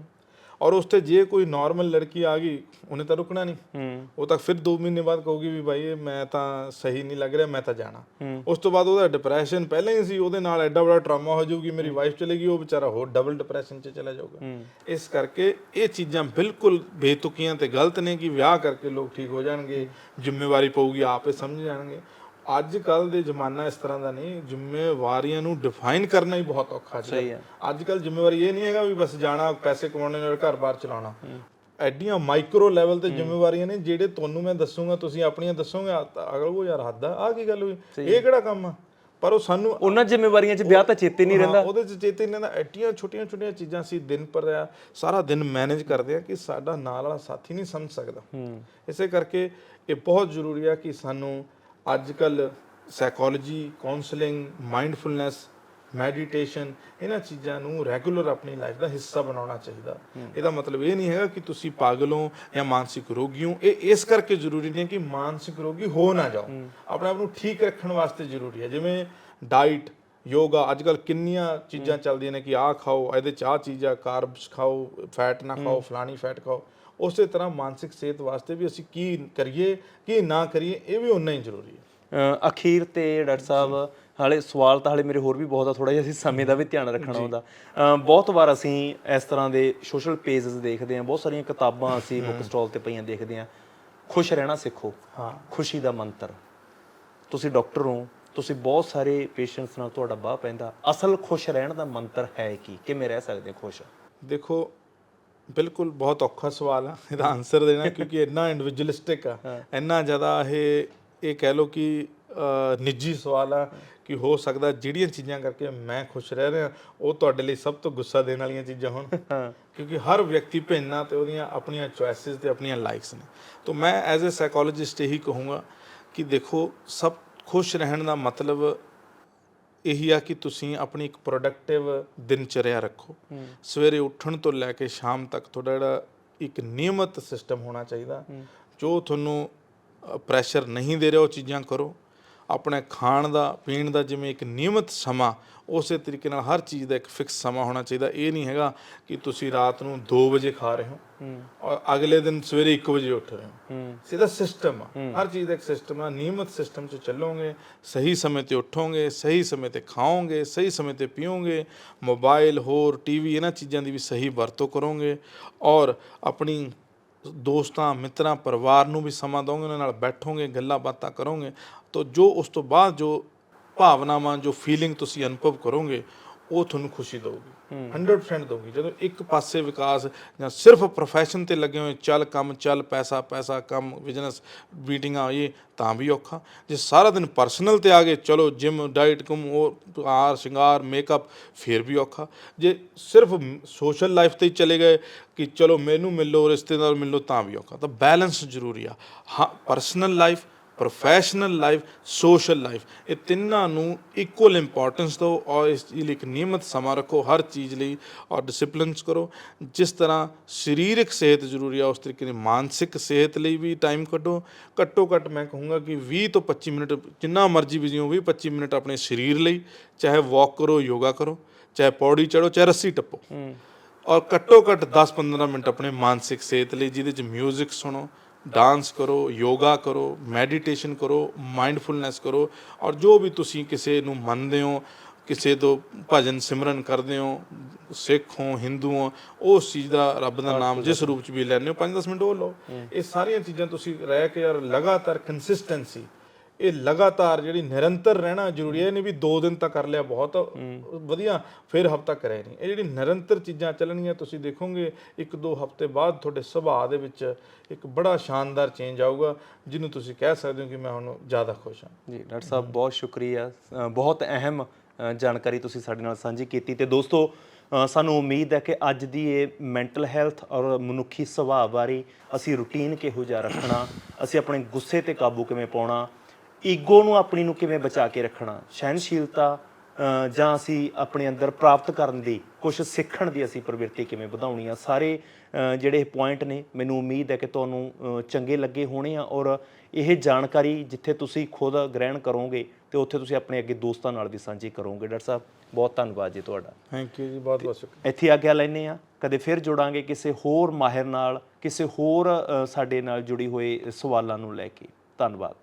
ਔਰ ਉਸ ਤੇ ਜੇ ਕੋਈ ਨਾਰਮਲ ਲੜਕੀ ਆ ਗਈ ਉਹਨੇ ਤਾਂ ਰੁਕਣਾ ਨਹੀਂ। ਹੂੰ। ਉਹ ਤਾਂ ਫਿਰ 2 ਮਹੀਨੇ ਬਾਅਦ ਕਹੂਗੀ ਵੀ ਭਾਈ ਮੈਂ ਤਾਂ ਸਹੀ ਨਹੀਂ ਲੱਗ ਰਿਹਾ ਮੈਂ ਤਾਂ ਜਾਣਾ। ਉਸ ਤੋਂ ਬਾਅਦ ਉਹਦਾ ਡਿਪਰੈਸ਼ਨ ਪਹਿਲਾਂ ਹੀ ਸੀ ਉਹਦੇ ਨਾਲ ਐਡਾ ਬੜਾ ਟਰਾਮਾ ਹੋ ਜਾਊਗੀ ਮੇਰੀ ਵਾਈਫ ਚਲੇਗੀ ਉਹ ਵਿਚਾਰਾ ਹੋਰ ਡਬਲ ਡਿਪਰੈਸ਼ਨ 'ਚ ਚਲਾ ਜਾਊਗਾ। ਇਸ ਕਰਕੇ ਇਹ ਚੀਜ਼ਾਂ ਬਿਲਕੁਲ ਬੇਤੁਕੀਆਂ ਤੇ ਗਲਤ ਨੇ ਕਿ ਵਿਆਹ ਕਰਕੇ ਲੋਕ ਠੀਕ ਹੋ ਜਾਣਗੇ ਜ਼ਿੰਮੇਵਾਰੀ ਪਊਗੀ ਆਪੇ ਸਮਝ ਜਾਣਗੇ। ਅੱਜ ਕੱਲ ਦੇ ਜ਼ਮਾਨਾ ਇਸ ਤਰ੍ਹਾਂ ਦਾ ਨਹੀਂ ਜ਼ਿੰਮੇਵਾਰੀਆਂ ਨੂੰ ਡਿਫਾਈਨ ਕਰਨਾ ਹੀ ਬਹੁਤ ਔਖਾ ਸਹੀ ਹੈ। ਅੱਜ ਕੱਲ ਜ਼ਿੰਮੇਵਾਰੀ ਇਹ ਨਹੀਂ ਹੈਗਾ ਵੀ ਬਸ ਜਾਣਾ ਪੈਸੇ ਕਮਾਉਣੇ ਨਾਲ ਘਰ-ਬਾਰ ਚਲਾਉਣਾ। ਐਡੀਆਂ ਮਾਈਕਰੋ ਲੈਵਲ ਤੇ ਜ਼ਿੰਮੇਵਾਰੀਆਂ ਨੇ ਜਿਹੜੇ ਤੁਹਾਨੂੰ ਮੈਂ ਦੱਸੂਗਾ ਤੁਸੀਂ ਆਪਣੀਆਂ ਦੱਸੋਗੇ ਆ ਅਗਲ ਉਹ ਯਾਰ ਹੱਦ ਆ ਆਹ ਕੀ ਗੱਲ ਹੋਈ? ਇਹ ਕਿਹੜਾ ਕੰਮ ਆ? ਪਰ ਉਹ ਸਾਨੂੰ ਉਹਨਾਂ ਜ਼ਿੰਮੇਵਾਰੀਆਂ 'ਚ ਵਿਆਹ ਤਾਂ ਚੇਤੇ ਨਹੀਂ ਰਹਿੰਦਾ। ਉਹਦੇ ਚ ਚੇਤੇ ਨਹੀਂ ਰਹਿੰਦਾ। ਐਡੀਆਂ ਛੋਟੀਆਂ ਛੋਟੀਆਂ ਚੀਜ਼ਾਂ ਸੀ ਦਿਨ ਪਰ ਆ ਸਾਰਾ ਦਿਨ ਮੈਨੇਜ ਕਰਦੇ ਆ ਕਿ ਸਾਡਾ ਨਾਲ ਵਾਲਾ ਸਾਥੀ ਨਹੀਂ ਸਮਝ ਸਕਦਾ। ਇਸੇ ਕਰਕੇ ਇਹ ਬਹੁਤ ਜ਼ਰੂਰੀ ਆ ਕਿ ਸਾਨੂੰ ਅੱਜ ਕੱਲ ਸਾਈਕੋਲੋਜੀ ਕਾਉਂਸਲਿੰਗ ਮਾਈਂਡਫੁਲਨੈਸ ਮੈਡੀਟੇਸ਼ਨ ਇਹਨਾਂ ਚੀਜ਼ਾਂ ਨੂੰ ਰੈਗੂਲਰ ਆਪਣੀ ਲਾਈਫ ਦਾ ਹਿੱਸਾ ਬਣਾਉਣਾ ਚਾਹੀਦਾ। ਇਹਦਾ ਮਤਲਬ ਇਹ ਨਹੀਂ ਹੈਗਾ ਕਿ ਤੁਸੀਂ ਪਾਗਲ ਹੋ ਜਾਂ ਮਾਨਸਿਕ ਰੋਗੀ ਹੋ। ਇਹ ਇਸ ਕਰਕੇ ਜ਼ਰੂਰੀ ਨਹੀਂ ਕਿ ਮਾਨਸਿਕ ਰੋਗੀ ਹੋ ਨਾ ਜਾਓ। ਆਪਣੇ ਆਪ ਨੂੰ ਠੀਕ ਰੱਖਣ ਵਾਸਤੇ ਜ਼ਰੂਰੀ ਹੈ। ਜਿਵੇਂ ਡਾਈਟ ਯੋਗਾ ਅੱਜ ਕੱਲ ਕਿੰਨੀਆਂ ਚੀਜ਼ਾਂ ਚੱਲਦੀਆਂ ਨੇ ਕਿ ਆਹ ਖਾਓ, ਇਹਦੇ ਚ ਆਹ ਆ ਕਾਰਬਸ ਖਾਓ ਫੈਟ ਨਾ ਖਾਓ, ਫਲਾਣੀ ਫੈਟ ਖਾਓ। ਉਸੇ ਤਰ੍ਹਾਂ ਮਾਨਸਿਕ ਸਿਹਤ ਵਾਸਤੇ ਵੀ ਅਸੀਂ ਕੀ ਕਰੀਏ ਕੀ ਨਾ ਕਰੀਏ ਇਹ ਵੀ ਉਨਾ ਹੀ ਜ਼ਰੂਰੀ ਹੈ। ਅਖੀਰ ਤੇ ਡਾਕਟਰ ਸਾਹਿਬ ਹਾਲੇ ਸਵਾਲ ਤਾਂ ਹਾਲੇ ਮੇਰੇ ਹੋਰ ਵੀ ਬਹੁਤ ਆ ਥੋੜਾ ਜਿਹਾ ਅਸੀਂ ਸਮੇਂ ਦਾ ਵੀ ਧਿਆਨ ਰੱਖਣਾ ਹੁੰਦਾ। ਬਹੁਤ ਵਾਰ ਅਸੀਂ ਇਸ ਤਰ੍ਹਾਂ ਦੇ ਸੋਸ਼ਲ ਪੇजेस ਦੇਖਦੇ ਹਾਂ ਬਹੁਤ ਸਾਰੀਆਂ ਕਿਤਾਬਾਂ ਅਸੀਂ ਬੁੱਕ ਸਟਾਲ ਤੇ ਪਈਆਂ ਦੇਖਦੇ ਹਾਂ। ਖੁਸ਼ ਰਹਿਣਾ ਸਿੱਖੋ। ਹਾਂ। ਖੁਸ਼ੀ ਦਾ ਮੰਤਰ। ਤੁਸੀਂ ਡਾਕਟਰ ਹੋ ਤੁਸੀਂ ਬਹੁਤ ਸਾਰੇ ਪੇਸ਼ੈਂਟਸ ਨਾਲ ਤੁਹਾਡਾ ਬਾਹ ਪੈਂਦਾ। ਅਸਲ ਖੁਸ਼ ਰਹਿਣ ਦਾ ਮੰਤਰ ਹੈ ਕੀ? ਕਿਵੇਂ ਰਹਿ ਸਕਦੇ ਖੁਸ਼? ਦੇਖੋ ਬਿਲਕੁਲ ਬਹੁਤ ਔਖਾ ਸਵਾਲ ਆ। ਇਹਦਾ ਆਨਸਰ ਦੇਣਾ ਕਿਉਂਕਿ ਇੰਨਾ ਇੰਡੀਵਿਜੂਅਲਿਸਟਿਕ ਆ। ਇੰਨਾ ਜ਼ਿਆਦਾ ਇਹ ਇਹ ਕਹਿ ਲਓ ਕਿ ਨਿੱਜੀ ਸਵਾਲ ਆ ਕਿ ਹੋ ਸਕਦਾ ਜਿਹੜੀਆਂ ਚੀਜ਼ਾਂ ਕਰਕੇ ਮੈਂ ਖੁਸ਼ ਰਹਿ ਰਿਹਾ ਉਹ ਤੁਹਾਡੇ ਲਈ ਸਭ ਤੋਂ ਗੁੱਸਾ ਦੇਣ ਵਾਲੀਆਂ ਚੀਜ਼ਾਂ ਹੋਣ। ਕਿਉਂਕਿ ਹਰ ਵਿਅਕਤੀ ਭਿੰਨਾ ਤੇ ਉਹਦੀਆਂ ਆਪਣੀਆਂ ਚੁਆਇਸਸ ਤੇ ਆਪਣੀਆਂ ਲਾਈਕਸ ਨੇ। ਤਾਂ ਮੈਂ ਐਜ਼ ਅ ਸਾਈਕੋਲੋਜਿਸਟ ਇਹੀ ਕਹੂੰਗਾ ਕਿ ਦੇਖੋ ਸਭ ਖੁਸ਼ ਰਹਿਣ ਦਾ ਮਤਲਬ ਇਹੀ ਆ ਕਿ ਤੁਸੀਂ ਆਪਣੀ ਇੱਕ ਪ੍ਰੋਡਕਟਿਵ ਦਿਨਚਰਿਆ ਰੱਖੋ। ਸਵੇਰੇ ਉੱਠਣ ਤੋਂ ਲੈ ਕੇ ਸ਼ਾਮ ਤੱਕ ਤੁਹਾਡਾ ਜਿਹੜਾ ਇੱਕ ਨਿਯਮਿਤ ਸਿਸਟਮ ਹੋਣਾ ਚਾਹੀਦਾ। ਜੋ ਤੁਹਾਨੂੰ ਪ੍ਰੈਸ਼ਰ ਨਹੀਂ ਦੇ ਰਿਹਾ ਉਹ ਚੀਜ਼ਾਂ ਕਰੋ। ਆਪਣੇ ਖਾਣ ਦਾ ਪੀਣ ਦਾ ਜਿਵੇਂ ਇੱਕ ਨਿਯਮਿਤ ਸਮਾਂ ਉਸੇ ਤਰੀਕੇ ਨਾਲ ਹਰ ਚੀਜ਼ ਦਾ ਇੱਕ ਫਿਕਸ ਸਮਾਂ ਹੋਣਾ ਚਾਹੀਦਾ। ਇਹ ਨਹੀਂ ਹੈਗਾ ਕਿ ਤੁਸੀਂ ਰਾਤ ਨੂੰ 2 ਵਜੇ ਖਾ ਰਹੇ ਹੋ ਔਰ ਅਗਲੇ ਦਿਨ ਸਵੇਰੇ 1 ਵਜੇ ਉੱਠ ਰਹੇ ਹੋ। ਸਿੱਧਾ ਸਿਸਟਮ ਆ ਹਰ ਚੀਜ਼ ਦਾ ਇੱਕ ਸਿਸਟਮ ਆ। ਨਿਯਮਿਤ ਸਿਸਟਮ 'ਚ ਚੱਲੋਗੇ ਸਹੀ ਸਮੇਂ ਤੇ ਉੱਠੋਗੇ ਸਹੀ ਸਮੇਂ ਤੇ ਖਾਓਗੇ ਸਹੀ ਸਮੇਂ ਤੇ ਪੀਓਗੇ ਮੋਬਾਈਲ ਹੋਰ ਟੀਵੀ ਇਹਨਾਂ ਚੀਜ਼ਾਂ ਦੀ ਵੀ ਸਹੀ ਵਰਤੋਂ ਕਰੋਗੇ ਔਰ ਆਪਣੀ ਦੋਸਤਾਂ, ਮਿੱਤਰਾਂ, ਪਰਿਵਾਰ ਨੂੰ ਵੀ ਸਮਾਂ ਦੋਗੇ ਉਹਨਾਂ ਨਾਲ ਬੈਠੋਗੇ, ਗੱਲਾਂ ਬਾਤਾਂ ਕਰੋਗੇ। ਤਾਂ ਜੋ ਉਸ ਤੋਂ ਬਾਅਦ ਜੋ ਭਾਵਨਾਵਾਂ, ਜੋ ਫੀਲਿੰਗ ਤੁਸੀਂ ਅਨੁਭਵ ਕਰੋਗੇ, ਉਹ ਤੁਹਾਨੂੰ ਖੁਸ਼ੀ ਦੇਊਗੀ। 100% ਦਊਗੀ। ਜਦੋਂ ਇੱਕ ਪਾਸੇ ਵਿਕਾਸ ਜਾਂ ਸਿਰਫ ਪ੍ਰੋਫੈਸ਼ਨ ਤੇ ਲੱਗੇ ਹੋਏ, ਚੱਲ ਕੰਮ, ਚੱਲ ਪੈਸਾ ਪੈਸਾ, ਕੰਮ ਬਿਜ਼ਨਸ ਮੀਟਿੰਗਾਂ ਇਹ, ਤਾਂ ਵੀ ਔਖਾ। ਜੇ ਸਾਰਾ ਦਿਨ ਪਰਸਨਲ ਤੇ ਆ ਗਏ, ਚਲੋ ਜਿਮ ਡਾਈਟ ਕੁਮ ਉਹ ਹਾਰ ਸ਼ਿੰਗਾਰ ਮੇਕਅਪ ਫਿਰ ਵੀ ਔਖਾ। ਜੇ ਸਿਰਫ ਸੋਸ਼ਲ ਲਾਈਫ ਤੇ ਹੀ ਚਲੇ ਗਏ ਕਿ ਚਲੋ ਮੈਨੂੰ ਮਿਲੋ, ਰਿਸ਼ਤੇਦਾਰ ਮਿਲੋ, ਤਾਂ ਵੀ ਔਖਾ। ਤਾਂ ਬੈਲੈਂਸ ਜ਼ਰੂਰੀ ਆ। ਹਾਂ personal life professional life social life ਇਹ ਤਿੰਨਾਂ ਨੂੰ ਇਕੁਅਲ ਇੰਪੋਰਟੈਂਸ ਦਿਓ ਔਰ ਇਸ ਲਈ ਇੱਕ ਨਿਯਮਿਤ ਸਮਾਂ ਰੱਖੋ ਹਰ ਚੀਜ਼ ਲਈ ਔਰ ਡਿਸਪਲਿਨਸ ਕਰੋ। ਜਿਸ ਤਰ੍ਹਾਂ ਸਰੀਰਕ ਸਿਹਤ ਜ਼ਰੂਰੀ ਆ ਉਸ ਤਰੀਕੇ ਦੀ ਮਾਨਸਿਕ ਸਿਹਤ ਲਈ ਵੀ ਟਾਈਮ ਕੱਢੋ। ਘੱਟੋ ਘੱਟ ਮੈਂ ਕਹੂੰਗਾ ਕਿ 20 ਤੋਂ 25 ਮਿੰਟ ਜਿੰਨਾ ਮਰਜ਼ੀ ਬਿਜ਼ੀ ਹੋ 20 25 ਮਿੰਟ ਆਪਣੇ ਸਰੀਰ ਲਈ ਚਾਹੇ ਵਾਕ ਕਰੋ ਯੋਗਾ ਕਰੋ ਚਾਹੇ ਪੌੜੀ ਚੜੋ ਚਾਹੇ ਰੱਸੀ ਟੱਪੋ। ਔਰ ਘੱਟੋ ਘੱਟ 10-15 ਮਿੰਟ ਆਪਣੇ ਮਾਨਸਿਕ ਸਿਹਤ ਲਈ ਜਿਹਦੇ ਚ 뮤직 ਸੁਣੋ ਡਾਂਸ ਕਰੋ ਯੋਗਾ ਕਰੋ ਮੈਡੀਟੇਸ਼ਨ ਕਰੋ ਮਾਈਂਡਫੁਲਨੈਸ ਕਰੋ ਔਰ ਜੋ ਵੀ ਤੁਸੀਂ ਕਿਸੇ ਨੂੰ ਮੰਨਦੇ ਹੋ ਕਿਸੇ ਤੋਂ ਭਜਨ ਸਿਮਰਨ ਕਰਦੇ ਹੋ ਸਿੱਖ ਹੋ ਹਿੰਦੂ ਹੋ ਉਸ ਚੀਜ਼ ਦਾ ਰੱਬ ਦਾ ਨਾਮ ਜਿਸ ਰੂਪ ਚ ਵੀ ਲੈਂਦੇ ਹੋ 5-10 ਮਿੰਟ ਉਹ ਲਓ। ਇਹ ਸਾਰੀਆਂ ਚੀਜ਼ਾਂ ਤੁਸੀਂ ਰਹਿ ਕੇ ਯਾਰ ਲਗਾਤਾਰ ਕੰਸਿਸਟੈਂਸੀ ਇਹ ਲਗਾਤਾਰ ਜਿਹੜੀ ਨਿਰੰਤਰ ਰਹਿਣਾ ਜ਼ਰੂਰੀ ਹੈ ਨਹੀਂ ਵੀ 2 ਦਿਨ ਤਾਂ ਕਰ ਲਿਆ ਬਹੁਤ। ਵਧੀਆ ਫਿਰ ਹਫਤਾ ਕਰਿਆ ਨਹੀਂ। ਇਹ ਜਿਹੜੀ ਨਿਰੰਤਰ ਚੀਜ਼ਾਂ ਚੱਲਣਗੀਆਂ ਤੁਸੀਂ ਦੇਖੋਗੇ ਇੱਕ ਦੋ ਹਫ਼ਤੇ ਬਾਅਦ ਤੁਹਾਡੇ ਸੁਭਾਅ ਦੇ ਵਿੱਚ ਇੱਕ ਬੜਾ ਸ਼ਾਨਦਾਰ ਚੇਂਜ ਆਊਗਾ ਜਿਹਨੂੰ ਤੁਸੀਂ ਕਹਿ ਸਕਦੇ ਹੋ ਕਿ ਮੈਂ ਹੁਣ ਜ਼ਿਆਦਾ ਖੁਸ਼ ਹਾਂ। ਜੀ ਡਾਕਟਰ ਸਾਹਿਬ ਬਹੁਤ ਸ਼ੁਕਰੀਆ। ਬਹੁਤ ਅਹਿਮ ਜਾਣਕਾਰੀ ਤੁਸੀਂ ਸਾਡੇ ਨਾਲ ਸਾਂਝੀ ਕੀਤੀ ਤੇ ਦੋਸਤੋ ਸਾਨੂੰ ਉਮੀਦ ਹੈ ਕਿ ਅੱਜ ਦੀ ਇਹ ਮੈਂਟਲ ਹੈਲਥ ਔਰ ਮਨੁੱਖੀ ਸੁਭਾਅ ਬਾਰੇ ਅਸੀਂ ਰੁਟੀਨ ਕਿਹੋ ਜਿਹਾ ਰੱਖਣਾ ਅਸੀਂ ਆਪਣੇ ਗੁੱਸੇ ਤੇ ਕਾਬੂ ਕਿਵੇਂ ਪਾਉਣਾ ਈਗੋ ਨੂੰ ਆਪਣੀ ਨੂੰ ਕਿਵੇਂ ਬਚਾ ਕੇ ਰੱਖਣਾ? ਸਹਿਨਸ਼ੀਲਤਾ ਜਾਂ ਅਸੀਂ ਆਪਣੇ ਅੰਦਰ ਪ੍ਰਾਪਤ ਕਰਨ ਦੀ ਕੁਝ ਸਿੱਖਣ ਦੀ ਅਸੀਂ ਪ੍ਰਵਿਰਤੀ ਕਿਵੇਂ ਵਧਾਉਣੀ ਆ? ਸਾਰੇ ਜਿਹੜੇ ਪੁਆਇੰਟ ਨੇ ਮੈਨੂੰ ਉਮੀਦ ਹੈ ਕਿ ਤੁਹਾਨੂੰ ਚੰਗੇ ਲੱਗੇ ਹੋਣੇ ਆ ਔਰ ਇਹ ਜਾਣਕਾਰੀ ਜਿੱਥੇ ਤੁਸੀਂ ਖੁਦ ਗ੍ਰਹਿਣ ਕਰੋਗੇ ਤੇ ਉੱਥੇ ਤੁਸੀਂ ਆਪਣੇ ਅੱਗੇ ਦੋਸਤਾਂ ਨਾਲ ਵੀ ਸਾਂਝੀ ਕਰੋਗੇ। ਡਾਕਟਰ ਸਾਹਿਬ ਬਹੁਤ ਧੰਨਵਾਦ ਜੀ ਤੁਹਾਡਾ। ਥੈਂਕ ਯੂ ਜੀ ਬਹੁਤ ਬਹੁਤ ਸ਼ੁਕਰੀਆ। ਇੱਥੇ ਆਗਿਆ ਲੈਨੇ ਆ ਕਦੇ ਫਿਰ ਜੁੜਾਂਗੇ ਕਿਸੇ ਹੋਰ ਮਾਹਿਰ ਨਾਲ ਕਿਸੇ ਹੋਰ ਸਾਡੇ ਨਾਲ ਜੁੜੀ ਹੋਏ ਸਵਾਲਾਂ ਨੂੰ ਲੈ ਕੇ। ਧੰਨਵਾਦ।